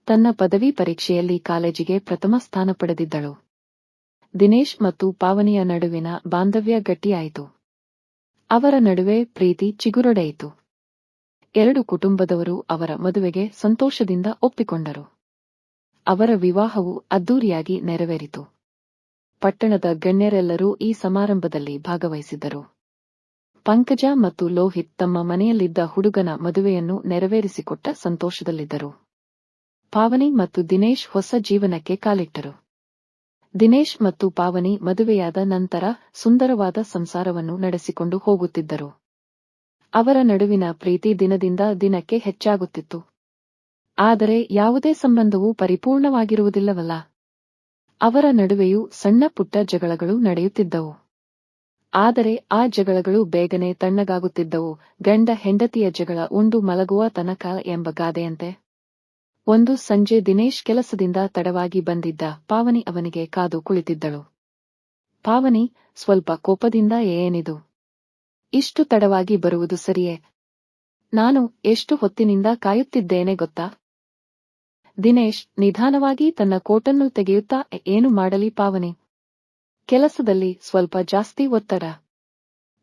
ತನ್ನ ಪದವಿ ಪರೀಕ್ಷೆಯಲ್ಲಿ ಕಾಲೇಜಿಗೆ ಪ್ರಥಮ ಸ್ಥಾನ ಪಡೆದಿದ್ದಳು. ದಿನೇಶ್ ಮತ್ತು ಪಾವನಿಯ ನಡುವಿನ ಬಾಂಧವ್ಯ ಗಟ್ಟಿಯಾಯಿತು. ಅವರ ನಡುವೆ ಪ್ರೀತಿ ಚಿಗುರೊಡೆಯಿತು. ಎರಡು ಕುಟುಂಬದವರು ಅವರ ಮದುವೆಗೆ ಸಂತೋಷದಿಂದ ಒಪ್ಪಿಕೊಂಡರು. ಅವರ ವಿವಾಹವು ಅದ್ದೂರಿಯಾಗಿ ನೆರವೇರಿತು. ಪಟ್ಟಣದ ಗಣ್ಯರೆಲ್ಲರೂ ಈ ಸಮಾರಂಭದಲ್ಲಿ ಭಾಗವಹಿಸಿದ್ದರು. ಪಂಕಜ ಮತ್ತು ಲೋಹಿತ್ ತಮ್ಮ ಮನೆಯಲ್ಲಿದ್ದ ಹುಡುಗನ ಮದುವೆಯನ್ನು ನೆರವೇರಿಸಿಕೊಟ್ಟ ಸಂತೋಷದಲ್ಲಿದ್ದರು. ಪಾವನಿ ಮತ್ತು ದಿನೇಶ್ ಹೊಸ ಜೀವನಕ್ಕೆ ಕಾಲಿಟ್ಟರು. ದಿನೇಶ್ ಮತ್ತು ಪಾವನಿ ಮದುವೆಯಾದ ನಂತರ ಸುಂದರವಾದ ಸಂಸಾರವನ್ನು ನಡೆಸಿಕೊಂಡು ಹೋಗುತ್ತಿದ್ದರು. ಅವರ ನಡುವಿನ ಪ್ರೀತಿ ದಿನದಿಂದ ದಿನಕ್ಕೆ ಹೆಚ್ಚಾಗುತ್ತಿತ್ತು. ಆದರೆ ಯಾವುದೇ ಸಂಬಂಧವೂ ಪರಿಪೂರ್ಣವಾಗಿರುವುದಿಲ್ಲವಲ್ಲ. ಅವರ ನಡುವೆಯೂ ಸಣ್ಣ ಪುಟ್ಟ ಜಗಳಗಳು ನಡೆಯುತ್ತಿದ್ದವು. ಆದರೆ ಆ ಜಗಳಗಳು ಬೇಗನೆ ತಣ್ಣಗಾಗುತ್ತಿದ್ದವು. ಗಂಡ ಹೆಂಡತಿಯ ಜಗಳ ಉಂಡು ಮಲಗುವ ತನಕ ಎಂಬ ಗಾದೆಯಂತೆ. ಒಂದು ಸಂಜೆ ದಿನೇಶ್ ಕೆಲಸದಿಂದ ತಡವಾಗಿ ಬಂದಿದ್ದ ಪಾವನಿ ಅವನಿಗೆ ಕಾದು ಕುಳಿತಿದ್ದಳು. ಪಾವನಿ, ಸ್ವಲ್ಪ ಕೋಪದಿಂದ ಏನಿದು? ಇಷ್ಟು ತಡವಾಗಿ ಬರುವುದು ಸರಿಯೇ? ನಾನು ಎಷ್ಟು ಹೊತ್ತಿನಿಂದ ಕಾಯುತ್ತಿದ್ದೇನೆ ಗೊತ್ತಾ? ದಿನೇಶ್ ನಿಧಾನವಾಗಿ ತನ್ನ ಕೋಟನ್ನು ತೆಗೆಯುತ್ತಾ ಏನು ಮಾಡಲಿ ಪಾವನೆ? ಕೆಲಸದಲ್ಲಿ ಸ್ವಲ್ಪ ಜಾಸ್ತಿ ಒತ್ತಡ.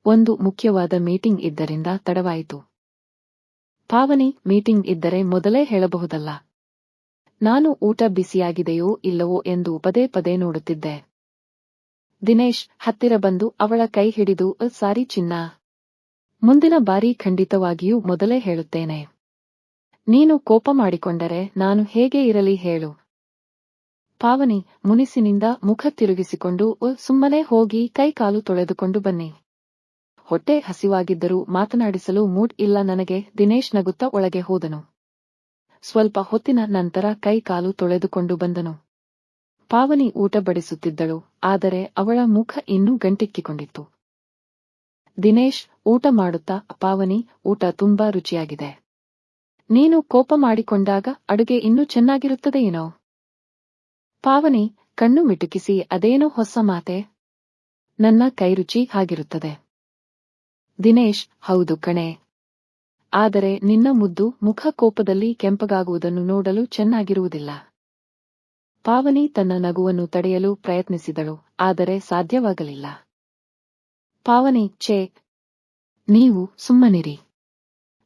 ಒಂದು ಮುಖ್ಯವಾದ ಮೀಟಿಂಗ್ ಇದ್ದರಿಂದ ತಡವಾಯಿತು. ಪಾವನಿ ಮೀಟಿಂಗ್ ಇದ್ದರೆ ಮೊದಲೇ ಹೇಳಬಹುದಲ್ಲ? ನಾನು ಊಟ ಬಿಸಿಯಾಗಿದೆಯೋ ಇಲ್ಲವೋ ಎಂದು ಪದೇ ಪದೇ ನೋಡುತ್ತಿದ್ದೆ. ದಿನೇಶ್ ಹತ್ತಿರ ಬಂದು ಅವಳ ಕೈ ಹಿಡಿದು ಸಾರಿ ಚಿನ್ನ. ಮುಂದಿನ ಬಾರಿ ಖಂಡಿತವಾಗಿಯೂ ಮೊದಲೇ ಹೇಳುತ್ತೇನೆ. ನೀನು ಕೋಪ ಮಾಡಿಕೊಂಡರೆ ನಾನು ಹೇಗೆ ಇರಲಿ ಹೇಳು. ಪಾವನಿ ಮುನಿಸಿನಿಂದ ಮುಖ ತಿರುಗಿಸಿಕೊಂಡು ಸುಮ್ಮನೆ ಹೋಗಿ ಕೈಕಾಲು ತೊಳೆದುಕೊಂಡು ಬನ್ನಿ. ಹೊಟ್ಟೆ ಹಸಿವಾಗಿದ್ದರೂ ಮಾತನಾಡಿಸಲು ಮೂಡ್ ಇಲ್ಲ ನನಗೆ, ದಿನೇಶ್ ನಗುತ್ತ ಒಳಗೆ ಹೋದನು. ಸ್ವಲ್ಪ ಹೊತ್ತಿನ ನಂತರ ಕೈಕಾಲು ತೊಳೆದುಕೊಂಡು ಬಂದನು. ಪಾವನಿ ಊಟ ಬಡಿಸುತ್ತಿದ್ದಳು ಆದರೆ ಅವಳ ಮುಖ ಇನ್ನೂ ಗಂಟಿಕ್ಕಿಕೊಂಡಿತ್ತು. ದಿನೇಶ್, ಊಟ ಮಾಡುತ್ತಾ? ಪಾವನಿ, ಊಟ ತುಂಬಾ ರುಚಿಯಾಗಿದೆ. ನೀನು ಕೋಪ ಮಾಡಿಕೊಂಡಾಗ ಅಡುಗೆ ಇನ್ನೂ ಚೆನ್ನಾಗಿರುತ್ತದೆ ಏನೋ? ಪಾವನಿ, ಕಣ್ಣು ಮಿಟುಕಿಸಿ, ಅದೇನೋ ಹೊಸ ಮಾತೆ? ನನ್ನ ಕೈರುಚಿ ಹಾಗಿರುತ್ತದೆ. ದಿನೇಶ್, ಹೌದು ಕಣೆ. ಆದರೆ ನಿನ್ನ ಮುದ್ದು ಮುಖ ಕೋಪದಲ್ಲಿ ಕೆಂಪಗಾಗುವುದನ್ನು ನೋಡಲು ಚೆನ್ನಾಗಿರುವುದಿಲ್ಲ. ಪಾವನಿ ತನ್ನ ನಗುವನ್ನು ತಡೆಯಲು ಪ್ರಯತ್ನಿಸಿದಳು, ಆದರೆ ಸಾಧ್ಯವಾಗಲಿಲ್ಲ. ಪಾವನಿ, ಛೇ! ನೀವು ಸುಮ್ಮನಿರಿ.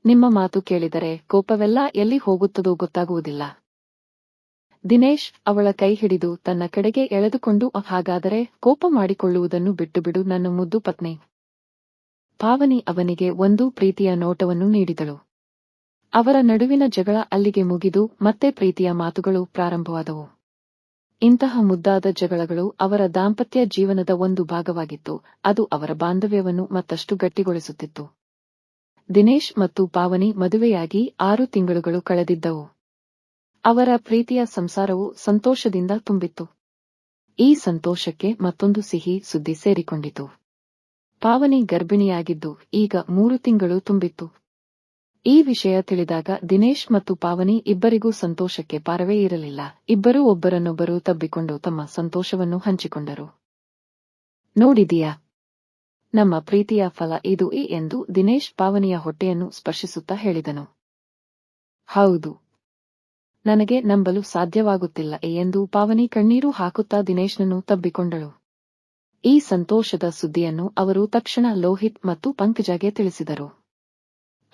ನಿಮ್ಮ ಮಾತು ಕೇಳಿದರೆ ಕೋಪವೆಲ್ಲ ಎಲ್ಲಿ ಹೋಗುತ್ತದೋ ಗೊತ್ತಾಗುವುದಿಲ್ಲ. ದಿನೇಶ್ ಅವಳ ಕೈ ಹಿಡಿದು ತನ್ನ ಕಡೆಗೆ ಎಳೆದುಕೊಂಡು, ಹಾಗಾದರೆ ಕೋಪ ಮಾಡಿಕೊಳ್ಳುವುದನ್ನು ಬಿಟ್ಟುಬಿಡು ನನ್ನ ಮುದ್ದು ಪತ್ನಿ. ಪಾವನಿ ಅವನಿಗೆ ಒಂದು ಪ್ರೀತಿಯ ನೋಟವನ್ನು ನೀಡಿದಳು. ಅವರ ನಡುವಿನ ಜಗಳ ಅಲ್ಲಿಗೆ ಮುಗಿದು ಮತ್ತೆ ಪ್ರೀತಿಯ ಮಾತುಗಳು ಪ್ರಾರಂಭವಾದವು. ಇಂತಹ ಮುದ್ದಾದ ಜಗಳಗಳು ಅವರ ದಾಂಪತ್ಯ ಜೀವನದ ಒಂದು ಭಾಗವಾಗಿತ್ತು, ಅದು ಅವರ ಬಾಂಧವ್ಯವನ್ನು ಮತ್ತಷ್ಟು ಗಟ್ಟಿಗೊಳಿಸುತ್ತಿತ್ತು. ದಿನೇಶ್ ಮತ್ತು ಪಾವನಿ ಮದುವೆಯಾಗಿ ಆರು ತಿಂಗಳುಗಳು ಕಳೆದಿದ್ದವು. ಅವರ ಪ್ರೀತಿಯ ಸಂಸಾರವು ಸಂತೋಷದಿಂದ ತುಂಬಿತ್ತು. ಈ ಸಂತೋಷಕ್ಕೆ ಮತ್ತೊಂದು ಸಿಹಿ ಸುದ್ದಿ ಸೇರಿಕೊಂಡಿತು. ಪಾವನಿ ಗರ್ಭಿಣಿಯಾಗಿದ್ದು, ಈಗ ಮೂರು ತಿಂಗಳು ತುಂಬಿತ್ತು. ಈ ವಿಷಯ ತಿಳಿದಾಗ ದಿನೇಶ್ ಮತ್ತು ಪಾವನಿ ಇಬ್ಬರಿಗೂ ಸಂತೋಷಕ್ಕೆ ಪಾರವೇ ಇರಲಿಲ್ಲ. ಇಬ್ಬರೂ ಒಬ್ಬರನ್ನೊಬ್ಬರು ತಬ್ಬಿಕೊಂಡು ತಮ್ಮ ಸಂತೋಷವನ್ನು ಹಂಚಿಕೊಂಡರು. ನೋಡಿದೀಯಾ? ನಮ್ಮ ಪ್ರೀತಿಯ ಫಲ ಇದು ಈ ಎಂದು ದಿನೇಶ್ ಪಾವನಿಯ ಹೊಟ್ಟೆಯನ್ನು ಸ್ಪರ್ಶಿಸುತ್ತಾ ಹೇಳಿದನು. ಹೌದು. ನನಗೆ ನಂಬಲು ಸಾಧ್ಯವಾಗುತ್ತಿಲ್ಲ ಎಂದು ಪಾವನಿ ಕಣ್ಣೀರು ಹಾಕುತ್ತಾ ದಿನೇಶ್ನನ್ನು ತಬ್ಬಿಕೊಂಡಳು. ಈ ಸಂತೋಷದ ಸುದ್ದಿಯನ್ನು ಅವರು ತಕ್ಷಣ ಲೋಹಿತ್ ಮತ್ತು ಪಂಕಜಾಗೆ ತಿಳಿಸಿದರು.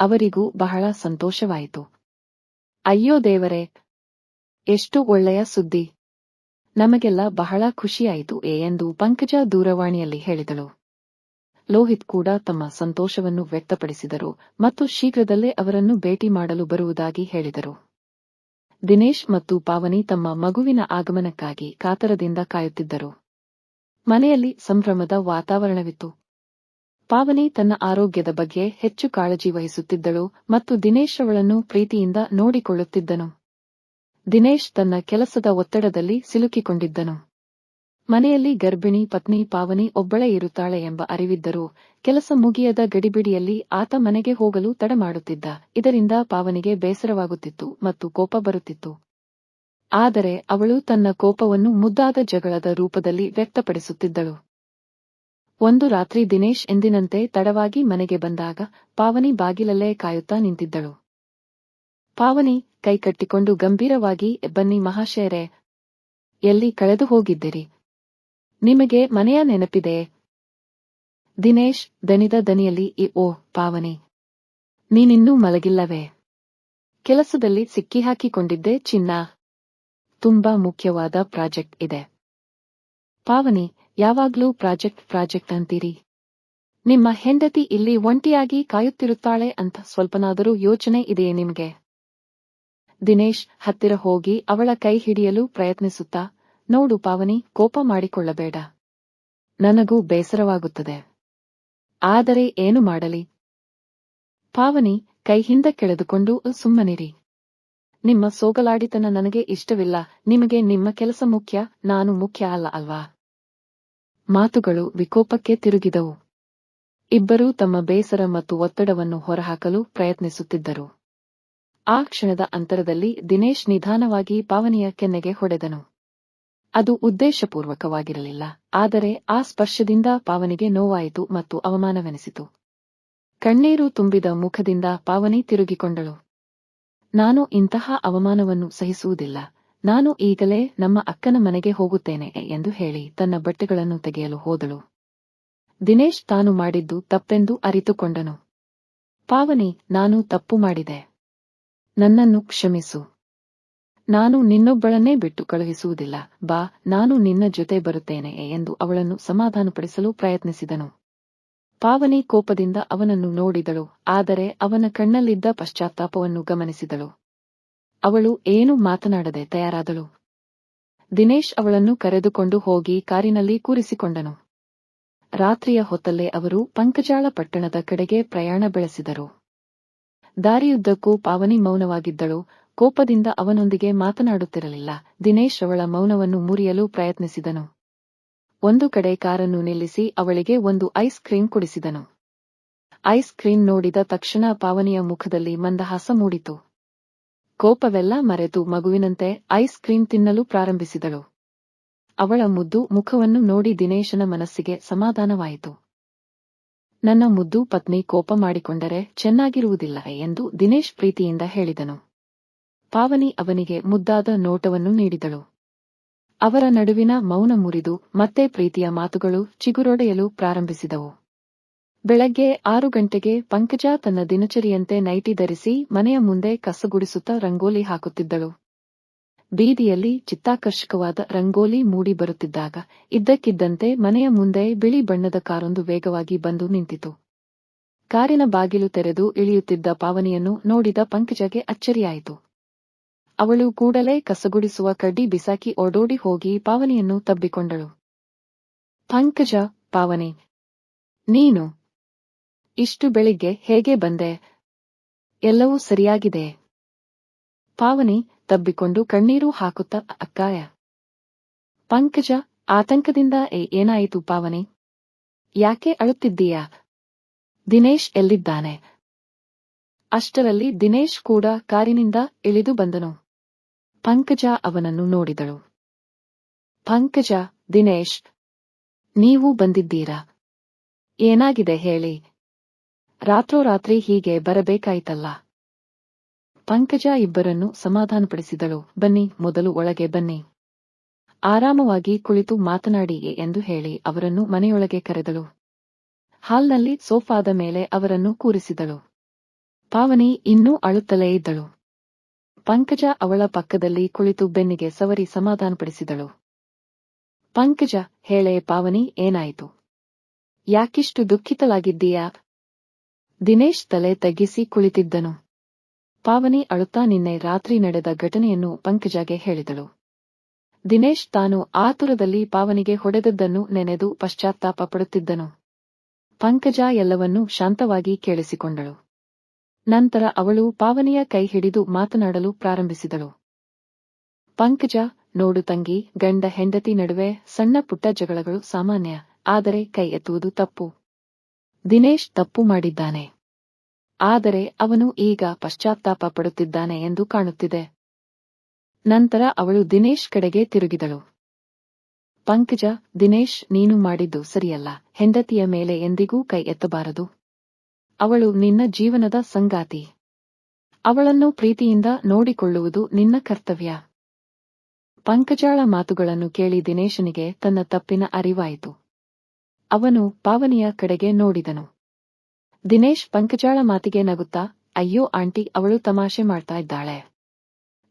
ಅವರಿಗೂ ಬಹಳ ಸಂತೋಷವಾಯಿತು. ಅಯ್ಯೋ ದೇವರೇ, ಎಷ್ಟು ಒಳ್ಳೆಯ ಸುದ್ದಿ. ನಮಗೆಲ್ಲ ಬಹಳ ಖುಷಿಯಾಯಿತು ಏ ಎಂದು ಪಂಕಜ ದೂರವಾಣಿಯಲ್ಲಿ ಹೇಳಿದಳು. ಲೋಹಿತ್ ಕೂಡ ತಮ್ಮ ಸಂತೋಷವನ್ನು ವ್ಯಕ್ತಪಡಿಸಿದರು ಮತ್ತು ಶೀಘ್ರದಲ್ಲೇ ಅವರನ್ನು ಭೇಟಿ ಮಾಡಲು ಬರುವುದಾಗಿ ಹೇಳಿದರು. ದಿನೇಶ್ ಮತ್ತು ಪಾವನಿ ತಮ್ಮ ಮಗುವಿನ ಆಗಮನಕ್ಕಾಗಿ ಕಾತರದಿಂದ ಕಾಯುತ್ತಿದ್ದರು. ಮನೆಯಲ್ಲಿ ಸಂಭ್ರಮದ ವಾತಾವರಣವಿತ್ತು. ಪಾವನಿ ತನ್ನ ಆರೋಗ್ಯದ ಬಗ್ಗೆ ಹೆಚ್ಚು ಕಾಳಜಿ ವಹಿಸುತ್ತಿದ್ದಳು ಮತ್ತು ದಿನೇಶ್ ಅವಳನ್ನು ಪ್ರೀತಿಯಿಂದ ನೋಡಿಕೊಳ್ಳುತ್ತಿದ್ದನು. ದಿನೇಶ್ ತನ್ನ ಕೆಲಸದ ಒತ್ತಡದಲ್ಲಿ ಸಿಲುಕಿಕೊಂಡಿದ್ದನು. ಮನೆಯಲ್ಲಿ ಗರ್ಭಿಣಿ ಪತ್ನಿ ಪಾವನಿ ಒಬ್ಬಳೇ ಇರುತ್ತಾಳೆ ಎಂಬ ಅರಿವಿದ್ದರೂ ಕೆಲಸ ಮುಗಿಯದ ಗಡಿಬಿಡಿಯಲ್ಲಿ ಆತ ಮನೆಗೆ ಹೋಗಲು ತಡ ಮಾಡುತ್ತಿದ್ದ. ಇದರಿಂದ ಪಾವನಿಗೆ ಬೇಸರವಾಗುತ್ತಿತ್ತು ಮತ್ತು ಕೋಪ ಬರುತ್ತಿತ್ತು. ಆದರೆ ಅವಳು ತನ್ನ ಕೋಪವನ್ನು ಮುದ್ದಾದ ಜಗಳದ ರೂಪದಲ್ಲಿ ವ್ಯಕ್ತಪಡಿಸುತ್ತಿದ್ದಳು. ಒಂದು ರಾತ್ರಿ ದಿನೇಶ್ ಎಂದಿನಂತೆ ತಡವಾಗಿ ಮನೆಗೆ ಬಂದಾಗ ಪಾವನಿ ಬಾಗಿಲಲ್ಲೇ ಕಾಯುತ್ತಾ ನಿಂತಿದ್ದಳು. ಪಾವನಿ ಕೈಕಟ್ಟಿಕೊಂಡು ಗಂಭೀರವಾಗಿ, ಬನ್ನಿ ಮಹಾಶಯರೇ, ಎಲ್ಲಿ ಕಳೆದು ಹೋಗಿದ್ದಿರಿ? ನಿಮಗೆ ಮನೆಯ ನೆನಪಿದೆ ದಿನೇಶ್ ದನಿದ ದನಿಯಲ್ಲಿ ಈ ಓ, ಪಾವನಿ, ನೀನಿನ್ನೂ ಮಲಗಿಲ್ಲವೇ? ಕೆಲಸದಲ್ಲಿ ಸಿಕ್ಕಿಹಾಕಿಕೊಂಡಿದ್ದೆ ಚಿನ್ನ. ತುಂಬಾ ಮುಖ್ಯವಾದ ಪ್ರಾಜೆಕ್ಟ್ ಇದೆ. ಪಾವನಿ ಯಾವಾಗ್ಲೂ ಪ್ರಾಜೆಕ್ಟ್ ಪ್ರಾಜೆಕ್ಟ್ ಅಂತೀರಿ? ನಿಮ್ಮ ಹೆಂಡತಿ ಇಲ್ಲಿ ಒಂಟಿಯಾಗಿ ಕಾಯುತ್ತಿರುತ್ತಾಳೆ ಅಂತ ಸ್ವಲ್ಪನಾದರೂ ಯೋಚನೆ ಇದೆಯೇ ನಿಮಗೆ? ದಿನೇಶ್ ಹತ್ತಿರ ಹೋಗಿ ಅವಳ ಕೈ ಹಿಡಿಯಲು ಪ್ರಯತ್ನಿಸುತ್ತಾ, ನೋಡು ಪಾವನಿ, ಕೋಪ ಮಾಡಿಕೊಳ್ಳಬೇಡ. ನನಗೂ ಬೇಸರವಾಗುತ್ತದೆ. ಆದರೆ ಏನು ಮಾಡಲಿ? ಪಾವನಿ, ಕೈ ಹಿಂದಕ್ಕೆಳೆದುಕೊಂಡು ಸುಮ್ಮನಿರಿ. ನಿಮ್ಮ ಸೋಗಲಾಡಿತನ ನನಗೆ ಇಷ್ಟವಿಲ್ಲ, ನಿಮಗೆ ನಿಮ್ಮ ಕೆಲಸ ಮುಖ್ಯ, ನಾನು ಮುಖ್ಯ ಅಲ್ಲ ಅಲ್ವಾ? ಮಾತುಗಳು ವಿಕೋಪಕ್ಕೆ ತಿರುಗಿದವು. ಇಬ್ಬರೂ ತಮ್ಮ ಬೇಸರ ಮತ್ತು ಒತ್ತಡವನ್ನು ಹೊರಹಾಕಲು ಪ್ರಯತ್ನಿಸುತ್ತಿದ್ದರು. ಆ ಕ್ಷಣದ ಅಂತರದಲ್ಲಿ ದಿನೇಶ್ ನಿಧಾನವಾಗಿ ಪಾವನಿಯ ಕೆನ್ನೆಗೆ ಹೊಡೆದನು. ಅದು ಉದ್ದೇಶಪೂರ್ವಕವಾಗಿರಲಿಲ್ಲ, ಆದರೆ ಆ ಸ್ಪರ್ಶದಿಂದ ಪಾವನಿಗೆ ನೋವಾಯಿತು ಮತ್ತು ಅವಮಾನವೆನಿಸಿತು. ಕಣ್ಣೀರು ತುಂಬಿದ ಮುಖದಿಂದ ಪಾವನಿ ತಿರುಗಿಕೊಂಡಳು. ನಾನು ಇಂತಹ ಅವಮಾನವನ್ನು ಸಹಿಸುವುದಿಲ್ಲ. ನಾನು ಈಗಲೇ ನಮ್ಮ ಅಕ್ಕನ ಮನೆಗೆ ಹೋಗುತ್ತೇನೆ ಎಂದು ಹೇಳಿ ತನ್ನ ಬಟ್ಟೆಗಳನ್ನು ತೆಗೆಯಲು ಹೋದಳು. ದಿನೇಶ್ ತಾನು ಮಾಡಿದ್ದು ತಪ್ಪೆಂದು ಅರಿತುಕೊಂಡನು. ಪಾವನಿ, ನಾನು ತಪ್ಪು ಮಾಡಿದೆ. ನನ್ನನ್ನು ಕ್ಷಮಿಸು. ನಾನು ನಿನ್ನೊಬ್ಬಳನ್ನೇ ಬಿಟ್ಟು ಕಳುಹಿಸುವುದಿಲ್ಲ. ಬಾ, ನಾನು ನಿನ್ನ ಜೊತೆ ಬರುತ್ತೇನೆ ಎಂದು ಅವಳನ್ನು ಸಮಾಧಾನಪಡಿಸಲು ಪ್ರಯತ್ನಿಸಿದನು. ಪಾವನಿ ಕೋಪದಿಂದ ಅವನನ್ನು ನೋಡಿದಳು, ಆದರೆ ಅವನ ಕಣ್ಣಲ್ಲಿದ್ದ ಪಶ್ಚಾತ್ತಾಪವನ್ನು ಗಮನಿಸಿದಳು. ಅವಳು ಏನು ಮಾತನಾಡದೆ ತಯಾರಾದಳು. ದಿನೇಶ್ ಅವಳನ್ನು ಕರೆದುಕೊಂಡು ಹೋಗಿ ಕಾರಿನಲ್ಲಿ ಕೂರಿಸಿಕೊಂಡನು. ರಾತ್ರಿಯ ಹೊತ್ತಲ್ಲೇ ಅವರು ಪಂಕಜಾಳ ಪಟ್ಟಣದ ಕಡೆಗೆ ಪ್ರಯಾಣ ಬೆಳೆಸಿದರು. ದಾರಿಯುದ್ದಕ್ಕೂ ಪಾವನಿ ಮೌನವಾಗಿದ್ದಳು. ಕೋಪದಿಂದ ಅವನೊಂದಿಗೆ ಮಾತನಾಡುತ್ತಿರಲಿಲ್ಲ. ದಿನೇಶ್ ಅವಳ ಮೌನವನ್ನು ಮುರಿಯಲು ಪ್ರಯತ್ನಿಸಿದನು. ಒಂದು ಕಡೆ ಕಾರನ್ನು ನಿಲ್ಲಿಸಿ ಅವಳಿಗೆ ಒಂದು ಐಸ್ ಕ್ರೀಂ ಕುಡಿಸಿದನು. ಐಸ್ ಕ್ರೀಂ ನೋಡಿದ ತಕ್ಷಣ ಪಾವನಿಯ ಮುಖದಲ್ಲಿ ಮಂದಹಾಸ ಮೂಡಿತು. ಕೋಪವೆಲ್ಲ ಮರೆತು ಮಗುವಿನಂತೆ ಐಸ್ ಕ್ರೀಂ ತಿನ್ನಲು ಪ್ರಾರಂಭಿಸಿದಳು. ಅವಳ ಮುದ್ದು ಮುಖವನ್ನು ನೋಡಿ ದಿನೇಶನ ಮನಸ್ಸಿಗೆ ಸಮಾಧಾನವಾಯಿತು. ನನ್ನ ಮುದ್ದು ಪತ್ನಿ ಕೋಪ ಮಾಡಿಕೊಂಡರೆ ಚೆನ್ನಾಗಿರುವುದಿಲ್ಲ ಎಂದು ದಿನೇಶ್ ಪ್ರೀತಿಯಿಂದ ಹೇಳಿದನು. ಪಾವನಿ ಅವನಿಗೆ ಮುದ್ದಾದ ನೋಟವನ್ನು ನೀಡಿದಳು. ಅವರ ನಡುವಿನ ಮೌನ ಮುರಿದು ಮತ್ತೆ ಪ್ರೀತಿಯ ಮಾತುಗಳು ಚಿಗುರೊಡೆಯಲು ಪ್ರಾರಂಭಿಸಿದವು. ಬೆಳಗ್ಗೆ ಆರು ಗಂಟೆಗೆ ಪಂಕಜ ತನ್ನ ದಿನಚರಿಯಂತೆ ನೈಟಿ ಧರಿಸಿ ಮನೆಯ ಮುಂದೆ ಕಸಗುಡಿಸುತ್ತಾ ರಂಗೋಲಿ ಹಾಕುತ್ತಿದ್ದಳು. ಬೀದಿಯಲ್ಲಿ ಚಿತ್ತಾಕರ್ಷಕವಾದ ರಂಗೋಲಿ ಮೂಡಿ ಬರುತ್ತಿದ್ದಾಗ ಇದ್ದಕ್ಕಿದ್ದಂತೆ ಮನೆಯ ಮುಂದೆ ಬಿಳಿ ಬಣ್ಣದ ಕಾರೊಂದು ವೇಗವಾಗಿ ಬಂದು ನಿಂತಿತು. ಕಾರಿನ ಬಾಗಿಲು ತೆರೆದು ಇಳಿಯುತ್ತಿದ್ದ ಪಾವನಿಯನ್ನು ನೋಡಿದ ಪಂಕಜಗೆ ಅಚ್ಚರಿಯಾಯಿತು. ಅವಳು ಕೂಡಲೇ ಕಸಗುಡಿಸುವ ಕಡ್ಡಿ ಬಿಸಾಕಿ ಓಡೋಡಿ ಹೋಗಿ ಪಾವನಿಯನ್ನು ತಬ್ಬಿಕೊಂಡಳು. ಪಂಕಜ, ಪಾವನಿ, ನೀನು ಇಷ್ಟು ಬೆಳಿಗ್ಗೆ ಹೇಗೆ ಬಂದೆ? ಎಲ್ಲವೂ ಸರಿಯಾಗಿದೆ. ಪಾವನಿ ತಬ್ಬಿಕೊಂಡು ಕಣ್ಣೀರು ಹಾಕುತ್ತ, ಅಕ್ಕಾಯ. ಪಂಕಜ, ಆತಂಕದಿಂದ ಏನಾಯಿತು ಪಾವನಿ? ಯಾಕೆ ಅಳುತ್ತಿದ್ದೀಯಾ? ದಿನೇಶ್ ಎಲ್ಲಿದ್ದಾನೆ? ಅಷ್ಟರಲ್ಲಿ ದಿನೇಶ್ ಕೂಡ ಕಾರಿನಿಂದ ಇಳಿದು ಬಂದನು. ಪಂಕಜ ಅವನನ್ನು ನೋಡಿದಳು. ಪಂಕಜ, ದಿನೇಶ್, ನೀವು ಬಂದಿದ್ದೀರಾ? ಏನಾಗಿದೆ ಹೇಳಿ. ರಾತ್ರೋರಾತ್ರಿ ಹೀಗೆ ಬರಬೇಕಾಯಿತಲ್ಲ. ಪಂಕಜ ಇಬ್ಬರನ್ನು ಸಮಾಧಾನಪಡಿಸಿದಳು. ಬನ್ನಿ, ಮೊದಲು ಒಳಗೆ ಬನ್ನಿ. ಆರಾಮವಾಗಿ ಕುಳಿತು ಮಾತನಾಡಿ ಎಂದು ಹೇಳಿ ಅವರನ್ನು ಮನೆಯೊಳಗೆ ಕರೆದಳು. ಹಾಲ್ನಲ್ಲಿ ಸೋಫಾದ ಮೇಲೆ ಅವರನ್ನು ಕೂರಿಸಿದಳು. ಪಾವನಿ ಇನ್ನೂ ಅಳುತ್ತಲೇ ಇದ್ದಳು. ಪಂಕಜ ಅವಳ ಪಕ್ಕದಲ್ಲಿ ಕುಳಿತು ಬೆನ್ನಿಗೆ ಸವರಿ ಸಮಾಧಾನಪಡಿಸಿದಳು. ಪಂಕಜ, ಹೇಳೆ ಪಾವನಿ, ಏನಾಯಿತು? ಯಾಕಿಷ್ಟು ದುಃಖಿತಲಾಗಿದ್ದೀಯಾ ದಿನೇಶ್ ತಲೆ ತಗ್ಗಿಸಿ ಕುಳಿತಿದ್ದನು. ಪಾವನಿ ಅಳುತ್ತಾ ನಿನ್ನೆ ರಾತ್ರಿ ನಡೆದ ಘಟನೆಯನ್ನು ಪಂಕಜಗೆ ಹೇಳಿದಳು. ದಿನೇಶ್ ತಾನು ಆತುರದಲ್ಲಿ ಪಾವನಿಗೆ ಹೊಡೆದದ್ದನ್ನು ನೆನೆದು ಪಶ್ಚಾತ್ತಾಪ ಪಡುತ್ತಿದ್ದನು. ಪಂಕಜ ಎಲ್ಲವನ್ನೂ ಶಾಂತವಾಗಿ ಕೇಳಿಸಿಕೊಂಡಳು. ನಂತರ ಅವಳು ಪಾವನಿಯ ಕೈ ಹಿಡಿದು ಮಾತನಾಡಲು ಪ್ರಾರಂಭಿಸಿದಳು. ಪಂಕಜ, ನೋಡು ತಂಗಿ, ಗಂಡ ಹೆಂಡತಿ ನಡುವೆ ಸಣ್ಣ ಪುಟ್ಟ ಜಗಳಗಳು ಸಾಮಾನ್ಯ, ಆದರೆ ಕೈ ಎತ್ತುವುದು ತಪ್ಪು. ದಿನೇಶ್ ತಪ್ಪು ಮಾಡಿದ್ದಾನೆ. ಆದರೆ ಅವನು ಈಗ ಪಶ್ಚಾತ್ತಾಪ ಪಡುತ್ತಿದ್ದಾನೆ ಎಂದು ಕಾಣುತ್ತಿದೆ. ನಂತರ ಅವಳು ದಿನೇಶ್ ಕಡೆಗೆ ತಿರುಗಿದಳು. ಪಂಕಜ, ದಿನೇಶ್, ನೀನು ಮಾಡಿದ್ದು ಸರಿಯಲ್ಲ. ಹೆಂಡತಿಯ ಮೇಲೆ ಎಂದಿಗೂ ಕೈ ಎತ್ತಬಾರದು. ಅವಳು ನಿನ್ನ ಜೀವನದ ಸಂಗಾತಿ. ಅವಳನ್ನು ಪ್ರೀತಿಯಿಂದ ನೋಡಿಕೊಳ್ಳುವುದು ನಿನ್ನ ಕರ್ತವ್ಯ. ಪಂಕಜಾಳ ಮಾತುಗಳನ್ನು ಕೇಳಿ ದಿನೇಶನಿಗೆ ತನ್ನ ತಪ್ಪಿನ ಅರಿವಾಯಿತು. ಅವನು ಪಾವನಿಯ ಕಡೆಗೆ ನೋಡಿದನು. ದಿನೇಶ್ ಪಂಕಜಾಳ ಮಾತಿಗೆ ನಗುತ್ತಾ, ಅಯ್ಯೋ ಆಂಟಿ, ಅವಳು ತಮಾಷೆ ಮಾಡ್ತಾ ಇದ್ದಾಳೆ.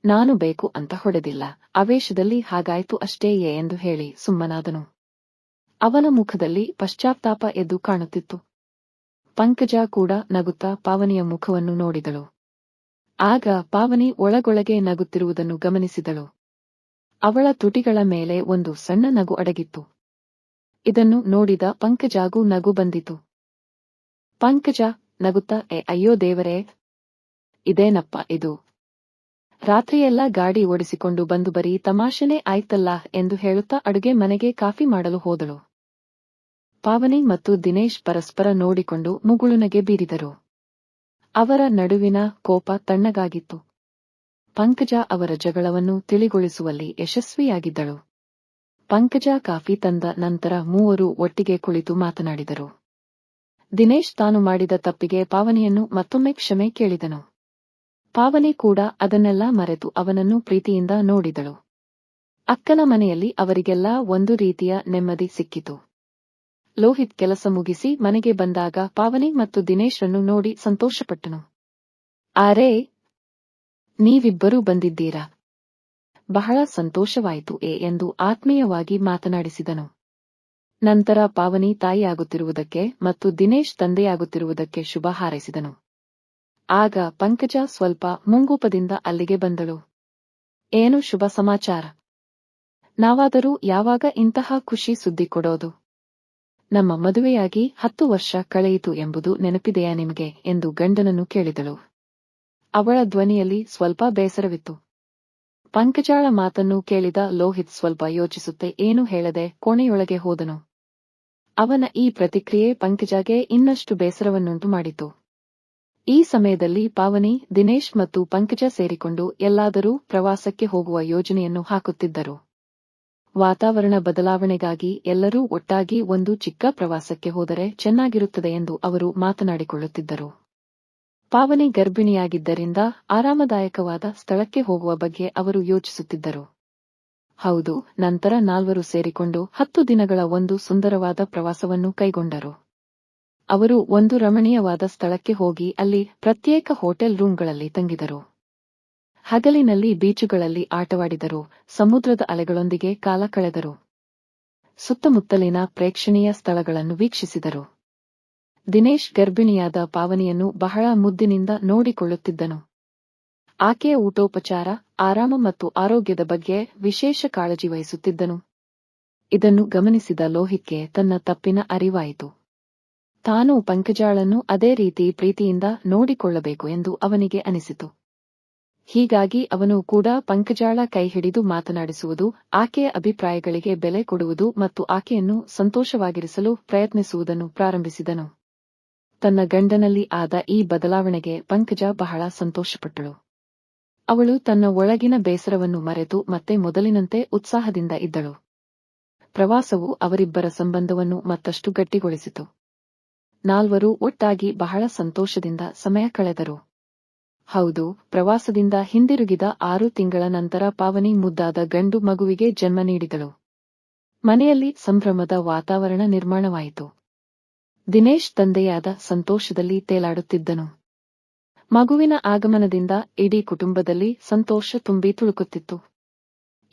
ನಾನು ಬೇಕು ಅಂತ ಹೊಡೆದಿಲ್ಲ. ಅವೇಶದಲ್ಲಿ ಹಾಗಾಯ್ತು ಅಷ್ಟೇಯೇ ಎಂದು ಹೇಳಿ ಸುಮ್ಮನಾದನು. ಅವನ ಮುಖದಲ್ಲಿ ಪಶ್ಚಾತ್ತಾಪ ಎದ್ದು ಕಾಣುತ್ತಿತ್ತು. ಪಂಕಜ ಕೂಡ ನಗುತ್ತಾ ಪಾವನಿಯ ಮುಖವನ್ನು ನೋಡಿದಳು. ಆಗ ಪಾವನಿ ಒಳಗೊಳಗೆ ನಗುತ್ತಿರುವುದನ್ನು ಗಮನಿಸಿದಳು. ಅವಳ ತುಟಿಗಳ ಮೇಲೆ ಒಂದು ಸಣ್ಣ ನಗು ಅಡಗಿತ್ತು. ಇದನ್ನು ನೋಡಿದ ಪಂಕಜಾಗೂ ನಗು ಬಂದಿತು. ಪಂಕಜ ನಗುತ್ತಾ ಎ ಅಯ್ಯೋ ದೇವರೇ, ಇದೇನಪ್ಪ ಇದು? ರಾತ್ರಿಯೆಲ್ಲ ಗಾಡಿ ಓಡಿಸಿಕೊಂಡು ಬಂದು ಬರೀ ತಮಾಷೆನೇ ಆಯ್ತಲ್ಲ ಎಂದು ಹೇಳುತ್ತಾ ಅಡುಗೆ ಮನೆಗೆ ಕಾಫಿ ಮಾಡಲು ಹೋದಳು. ಪಾವನಿ ಮತ್ತು ದಿನೇಶ್ ಪರಸ್ಪರ ನೋಡಿಕೊಂಡು ಮುಗುಳುನಗೆ ಬೀರಿದರು. ಅವರ ನಡುವಿನ ಕೋಪ ತಣ್ಣಗಾಗಿತ್ತು. ಪಂಕಜ ಅವರ ಜಗಳವನ್ನು ತಿಳಿಗೊಳಿಸುವಲ್ಲಿ ಯಶಸ್ವಿಯಾಗಿದ್ದಳು. ಪಂಕಜ ಕಾಫಿ ತಂದ ನಂತರ ಮೂವರು ಒಟ್ಟಿಗೆ ಕುಳಿತು ಮಾತನಾಡಿದರು. ದಿನೇಶ್ ತಾನು ಮಾಡಿದ ತಪ್ಪಿಗೆ ಪಾವನಿಯನ್ನು ಮತ್ತೊಮ್ಮೆ ಕ್ಷಮೆ ಕೇಳಿದನು. ಪಾವನಿ ಕೂಡ ಅದನ್ನೆಲ್ಲ ಮರೆತು ಅವನನ್ನು ಪ್ರೀತಿಯಿಂದ ನೋಡಿದಳು. ಅಕ್ಕನ ಮನೆಯಲ್ಲಿ ಅವರಿಗೆಲ್ಲ ಒಂದು ರೀತಿಯ ನೆಮ್ಮದಿ ಸಿಕ್ಕಿತು. ಲೋಹಿತ್ ಕೆಲಸ ಮುಗಿಸಿ ಮನೆಗೆ ಬಂದಾಗ ಪಾವನಿ ಮತ್ತು ದಿನೇಶ್ರನ್ನು ನೋಡಿ ಸಂತೋಷಪಟ್ಟನು. ಆರೇ ನೀವಿಬ್ಬರೂ ಬಂದಿದ್ದೀರಾ? ಬಹಳ ಸಂತೋಷವಾಯಿತು ಎ ಎಂದು ಆತ್ಮೀಯವಾಗಿ ಮಾತನಾಡಿಸಿದನು. ನಂತರ ಪಾವನಿ ತಾಯಿಯಾಗುತ್ತಿರುವುದಕ್ಕೆ ಮತ್ತು ದಿನೇಶ್ ತಂದೆಯಾಗುತ್ತಿರುವುದಕ್ಕೆ ಶುಭ ಹಾರೈಸಿದನು. ಆಗ ಪಂಕಜ ಸ್ವಲ್ಪ ಮುಂಗೂಪದಿಂದ ಅಲ್ಲಿಗೆ ಬಂದಳು. ಏನು ಶುಭ ಸಮಾಚಾರ? ನಾವಾದರೂ ಯಾವಾಗ ಇಂತಹ ಖುಷಿ ಸುದ್ದಿ ಕೊಡೋದು? ನಮ್ಮ ಮದುವೆಯಾಗಿ ಹತ್ತು ವರ್ಷ ಕಳೆಯಿತು ಎಂಬುದು ನೆನಪಿದೆಯಾ ನಿಮಗೆ ಎಂದು ಗಂಡನನ್ನು ಕೇಳಿದಳು. ಅವಳ ಧ್ವನಿಯಲ್ಲಿ ಸ್ವಲ್ಪ ಬೇಸರವಿತ್ತು. ಪಂಕಜಾಳ ಮಾತನ್ನು ಕೇಳಿದ ಲೋಹಿತ್ ಸ್ವಲ್ಪ ಯೋಚಿಸುತ್ತೆ ಏನು ಹೇಳದೆ ಕೋಣೆಯೊಳಗೆ ಹೋದನು. ಅವನ ಈ ಪ್ರತಿಕ್ರಿಯೆ ಪಂಕಜಾಗೆ ಇನ್ನಷ್ಟು ಬೇಸರವನ್ನುಂಟು ಮಾಡಿತು. ಈ ಸಮಯದಲ್ಲಿ ಪಾವನಿ, ದಿನೇಶ್ ಮತ್ತು ಪಂಕಜ ಸೇರಿಕೊಂಡು ಎಲ್ಲಾದರೂ ಪ್ರವಾಸಕ್ಕೆ ಹೋಗುವ ಯೋಜನೆಯನ್ನು ಹಾಕುತ್ತಿದ್ದರು. ವಾತಾವರಣ ಬದಲಾವಣೆಗಾಗಿ ಎಲ್ಲರೂ ಒಟ್ಟಾಗಿ ಒಂದು ಚಿಕ್ಕ ಪ್ರವಾಸಕ್ಕೆ ಹೋದರೆ ಚೆನ್ನಾಗಿರುತ್ತದೆ ಎಂದು ಅವರು ಮಾತನಾಡಿಕೊಳ್ಳುತ್ತಿದ್ದರು. ಪಾವನಿ ಗರ್ಭಿಣಿಯಾಗಿದ್ದರಿಂದ ಆರಾಮದಾಯಕವಾದ ಸ್ಥಳಕ್ಕೆ ಹೋಗುವ ಬಗ್ಗೆ ಅವರು ಯೋಚಿಸುತ್ತಿದ್ದರು. ಹೌದು, ನಂತರ ನಾಲ್ವರು ಸೇರಿಕೊಂಡು ಹತ್ತು ದಿನಗಳ ಒಂದು ಸುಂದರವಾದ ಪ್ರವಾಸವನ್ನು ಕೈಗೊಂಡರು. ಅವರು ಒಂದು ರಮಣೀಯವಾದ ಸ್ಥಳಕ್ಕೆ ಹೋಗಿ ಅಲ್ಲಿ ಪ್ರತ್ಯೇಕ ಹೋಟೆಲ್ ರೂಂಗಳಲ್ಲಿ ತಂಗಿದರು. ಹಗಲಿನಲ್ಲಿ ಬೀಚುಗಳಲ್ಲಿ ಆಟವಾಡಿದರು, ಸಮುದ್ರದ ಅಲೆಗಳೊಂದಿಗೆ ಕಾಲ ಕಳೆದರು. ಸುತ್ತಮುತ್ತಲಿನ ಪ್ರೇಕ್ಷಣೀಯ ಸ್ಥಳಗಳನ್ನು ವೀಕ್ಷಿಸಿದರು. ದಿನೇಶ್ ಗರ್ಭಿಣಿಯಾದ ಪಾವನಿಯನ್ನು ಬಹಳ ಮುದ್ದಿನಿಂದ ನೋಡಿಕೊಳ್ಳುತ್ತಿದ್ದನು. ಆಕೆಯ ಊಟೋಪಚಾರ, ಆರಾಮ ಮತ್ತು ಆರೋಗ್ಯದ ಬಗ್ಗೆ ವಿಶೇಷ ಕಾಳಜಿ ವಹಿಸುತ್ತಿದ್ದನು. ಇದನ್ನು ಗಮನಿಸಿದ ಲೋಹಿತ್ಗೆ ತನ್ನ ತಪ್ಪಿನ ಅರಿವಾಯಿತು. ತಾನು ಪಂಕಜಾಳನ್ನು ಅದೇ ರೀತಿ ಪ್ರೀತಿಯಿಂದ ನೋಡಿಕೊಳ್ಳಬೇಕು ಎಂದು ಅವನಿಗೆ ಅನಿಸಿತು. ಹೀಗಾಗಿ ಅವನು ಕೂಡ ಪಂಕಜಾಳ ಕೈ ಹಿಡಿದು ಮಾತನಾಡಿಸುವುದು, ಆಕೆಯ ಅಭಿಪ್ರಾಯಗಳಿಗೆ ಬೆಲೆ ಕೊಡುವುದು ಮತ್ತು ಆಕೆಯನ್ನು ಸಂತೋಷವಾಗಿರಿಸಲು ಪ್ರಯತ್ನಿಸುವುದನ್ನು ಪ್ರಾರಂಭಿಸಿದನು. ತನ್ನ ಗಂಡನಲ್ಲಿ ಆದ ಈ ಬದಲಾವಣೆಗೆ ಪಂಕಜ ಬಹಳ ಸಂತೋಷಪಟ್ಟಳು. ಅವಳು ತನ್ನ ಒಳಗಿನ ಬೇಸರವನ್ನು ಮರೆತು ಮತ್ತೆ ಮೊದಲಿನಂತೆ ಉತ್ಸಾಹದಿಂದ ಇದ್ದಳು. ಪ್ರವಾಸವು ಅವರಿಬ್ಬರ ಸಂಬಂಧವನ್ನು ಮತ್ತಷ್ಟು ಗಟ್ಟಿಗೊಳಿಸಿತು. ನಾಲ್ವರು ಒಟ್ಟಾಗಿ ಬಹಳ ಸಂತೋಷದಿಂದ ಸಮಯ ಕಳೆದರು. ಹೌದು, ಪ್ರವಾಸದಿಂದ ಹಿಂದಿರುಗಿದ ಆರು ತಿಂಗಳ ನಂತರ ಪಾವನಿ ಮುದ್ದಾದ ಗಂಡು ಮಗುವಿಗೆ ಜನ್ಮ ನೀಡಿದಳು. ಮನೆಯಲ್ಲಿ ಸಂಭ್ರಮದ ವಾತಾವರಣ ನಿರ್ಮಾಣವಾಯಿತು. ದಿನೇಶ್ ತಂದೆಯಾದ ಸಂತೋಷದಲ್ಲಿ ತೇಲಾಡುತ್ತಿದ್ದನು. ಮಗುವಿನ ಆಗಮನದಿಂದ ಇಡೀ ಕುಟುಂಬದಲ್ಲಿ ಸಂತೋಷ ತುಂಬಿ ತುಳುಕುತ್ತಿತ್ತು.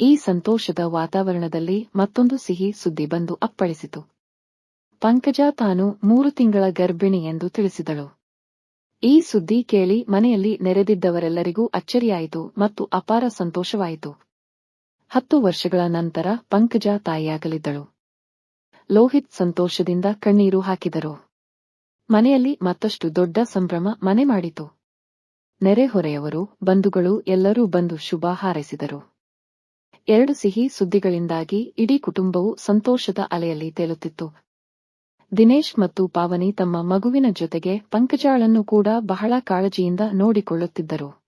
ಈ ಸಂತೋಷದ ವಾತಾವರಣದಲ್ಲಿ ಮತ್ತೊಂದು ಸಿಹಿ ಸುದ್ದಿ ಬಂದು ಅಪ್ಪಳಿಸಿತು. ಪಂಕಜ ತಾನು ಮೂರು ತಿಂಗಳ ಗರ್ಭಿಣಿ ಎಂದು ತಿಳಿಸಿದಳು. ಈ ಸುದ್ದಿ ಕೇಳಿ ಮನೆಯಲ್ಲಿ ನೆರೆದಿದ್ದವರೆಲ್ಲರಿಗೂ ಅಚ್ಚರಿಯಾಯಿತು ಮತ್ತು ಅಪಾರ ಸಂತೋಷವಾಯಿತು. ಹತ್ತು ವರ್ಷಗಳ ನಂತರ ಪಂಕಜ ತಾಯಿಯಾಗಲಿದ್ದಳು. ಲೋಹಿತ್ ಸಂತೋಷದಿಂದ ಕಣ್ಣೀರು ಹಾಕಿದರು. ಮನೆಯಲ್ಲಿ ಮತ್ತಷ್ಟು ದೊಡ್ಡ ಸಂಭ್ರಮ ಮನೆ ಮಾಡಿತು. ನೆರೆಹೊರೆಯವರು ಬಂಧುಗಳು ಎಲ್ಲರೂ ಬಂದು ಶುಭ ಹಾರೈಸಿದರು. ಎರಡು ಸಿಹಿ ಸುದ್ದಿಗಳಿಂದಾಗಿ ಇಡೀ ಕುಟುಂಬವು ಸಂತೋಷದ ಅಲೆಯಲ್ಲಿ ತೇಲುತ್ತಿತ್ತು. ದಿನೇಶ್ ಮತ್ತು ಪಾವನಿ ತಮ್ಮ ಮಗುವಿನ ಜೊತೆಗೆ ಪಂಕಜಾಳನ್ನು ಕೂಡ ಬಹಳ ಕಾಳಜಿಯಿಂದ ನೋಡಿಕೊಳ್ಳುತ್ತಿದ್ದರು.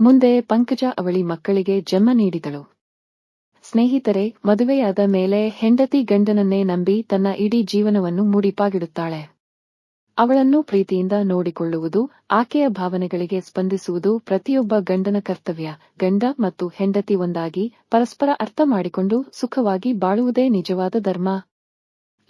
ಮುಂದೆ ಪಂಕಜ ಅವಳಿ ಮಕ್ಕಳಿಗೆ ಜನ್ಮ ನೀಡಿದಳು. ಸ್ನೇಹಿತರೆ, ಮದುವೆಯಾದ ಮೇಲೆ ಹೆಂಡತಿ ಗಂಡನನ್ನೇ ನಂಬಿ ತನ್ನ ಇಡೀ ಜೀವನವನ್ನು ಮುಡಿಪಾಗಿಡುತ್ತಾಳೆ. ಅವಳನ್ನು ಪ್ರೀತಿಯಿಂದ ನೋಡಿಕೊಳ್ಳುವುದು, ಆಕೆಯ ಭಾವನೆಗಳಿಗೆ ಸ್ಪಂದಿಸುವುದು ಪ್ರತಿಯೊಬ್ಬ ಗಂಡನ ಕರ್ತವ್ಯ. ಗಂಡ ಮತ್ತು ಹೆಂಡತಿ ಒಂದಾಗಿ ಪರಸ್ಪರ ಅರ್ಥ ಮಾಡಿಕೊಂಡು ಸುಖವಾಗಿ ಬಾಳುವುದೇ ನಿಜವಾದ ಧರ್ಮ.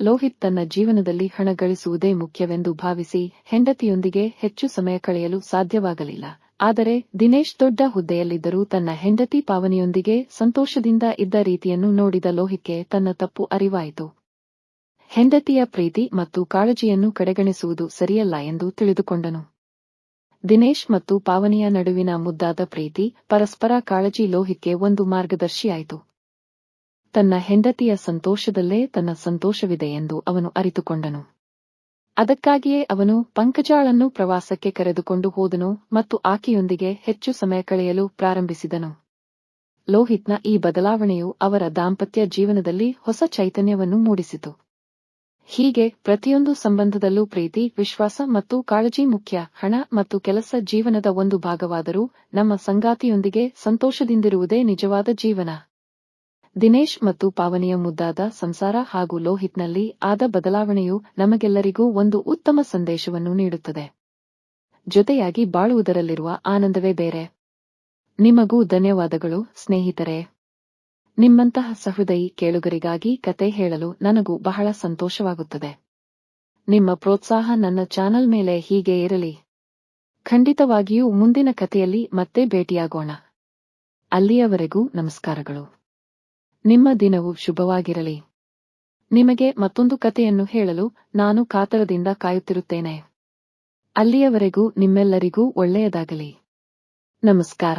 ಲೋಹಿತ್ ತನ್ನ ಜೀವನದಲ್ಲಿ ಹಣ ಗಳಿಸುವುದೇ ಮುಖ್ಯವೆಂದು ಭಾವಿಸಿ ಹೆಂಡತಿಯೊಂದಿಗೆ ಹೆಚ್ಚು ಸಮಯ ಕಳೆಯಲು ಸಾಧ್ಯವಾಗಲಿಲ್ಲ. ಆದರೆ ದಿನೇಶ್ ದೊಡ್ಡ ಹುದ್ದೆಯಲ್ಲಿದ್ದರೂ ತನ್ನ ಹೆಂಡತಿ ಪಾವನಿಯೊಂದಿಗೆ ಸಂತೋಷದಿಂದ ಇದ್ದ ರೀತಿಯನ್ನು ನೋಡಿದ ಲೋಹಿತ್ಗೆ ತನ್ನ ತಪ್ಪು ಅರಿವಾಯಿತು. ಹೆಂಡತಿಯ ಪ್ರೀತಿ ಮತ್ತು ಕಾಳಜಿಯನ್ನು ಕಡೆಗಣಿಸುವುದು ಸರಿಯಲ್ಲ ಎಂದು ತಿಳಿದುಕೊಂಡನು. ದಿನೇಶ್ ಮತ್ತು ಪಾವನಿಯ ನಡುವಿನ ಮುದ್ದಾದ ಪ್ರೀತಿ ಪರಸ್ಪರ ಕಾಳಜಿ ಲೋಹಿತ್ಗೆ ಒಂದು ಮಾರ್ಗದರ್ಶಿಯಾಯಿತು. ತನ್ನ ಹೆಂಡತಿಯ ಸಂತೋಷದಲ್ಲೇ ತನ್ನ ಸಂತೋಷವಿದೆ ಎಂದು ಅವನು ಅರಿತುಕೊಂಡನು. ಅದಕ್ಕಾಗಿಯೇ ಅವನು ಪಂಕಜಾಳನ್ನು ಪ್ರವಾಸಕ್ಕೆ ಕರೆದುಕೊಂಡು ಹೋದನು ಮತ್ತು ಆಕೆಯೊಂದಿಗೆ ಹೆಚ್ಚು ಸಮಯ ಕಳೆಯಲು ಪ್ರಾರಂಭಿಸಿದನು. ಲೋಹಿತ್ನ ಈ ಬದಲಾವಣೆಯು ಅವರ ದಾಂಪತ್ಯ ಜೀವನದಲ್ಲಿ ಹೊಸ ಚೈತನ್ಯವನ್ನು ಮೂಡಿಸಿತು. ಹೀಗೆ ಪ್ರತಿಯೊಂದು ಸಂಬಂಧದಲ್ಲೂ ಪ್ರೀತಿ, ವಿಶ್ವಾಸ ಮತ್ತು ಕಾಳಜಿ ಮುಖ್ಯ. ಹಣ ಮತ್ತು ಕೆಲಸ ಜೀವನದ ಒಂದು ಭಾಗವಾದರೂ ನಮ್ಮ ಸಂಗಾತಿಯೊಂದಿಗೆ ಸಂತೋಷದಿಂದಿರುವುದೇ ನಿಜವಾದ ಜೀವನ. ದಿನೇಶ್ ಮತ್ತು ಪಾವನಿಯ ಮುದ್ದಾದ ಸಂಸಾರ ಹಾಗೂ ಲೋಹಿತ್ನಲ್ಲಿ ಆದ ಬದಲಾವಣೆಯು ನಮಗೆಲ್ಲರಿಗೂ ಒಂದು ಉತ್ತಮ ಸಂದೇಶವನ್ನು ನೀಡುತ್ತದೆ. ಜೊತೆಯಾಗಿ ಬಾಳುವುದರಲ್ಲಿರುವ ಆನಂದವೇ ಬೇರೆ. ನಿಮಗೂ ಧನ್ಯವಾದಗಳು, ಸ್ನೇಹಿತರೆ. ನಿಮ್ಮಂತಹ ಸಹೃದಯಿ ಕೇಳುಗರಿಗಾಗಿ ಕತೆ ಹೇಳಲು ನನಗೂ ಬಹಳ ಸಂತೋಷವಾಗುತ್ತದೆ. ನಿಮ್ಮ ಪ್ರೋತ್ಸಾಹ ನನ್ನ ಚಾನಲ್ ಮೇಲೆ ಹೀಗೆ ಇರಲಿ. ಖಂಡಿತವಾಗಿಯೂ ಮುಂದಿನ ಕಥೆಯಲ್ಲಿ ಮತ್ತೆ ಭೇಟಿಯಾಗೋಣ. ಅಲ್ಲಿಯವರೆಗೂ ನಮಸ್ಕಾರಗಳು. ನಿಮ್ಮ ದಿನವು ಶುಭವಾಗಿರಲಿ. ನಿಮಗೆ ಮತ್ತೊಂದು ಕಥೆಯನ್ನು ಹೇಳಲು ನಾನು ಕಾತರದಿಂದ ಕಾಯುತ್ತಿರುತ್ತೇನೆ. ಅಲ್ಲಿಯವರೆಗೂ ನಿಮ್ಮೆಲ್ಲರಿಗೂ ಒಳ್ಳೆಯದಾಗಲಿ. ನಮಸ್ಕಾರ.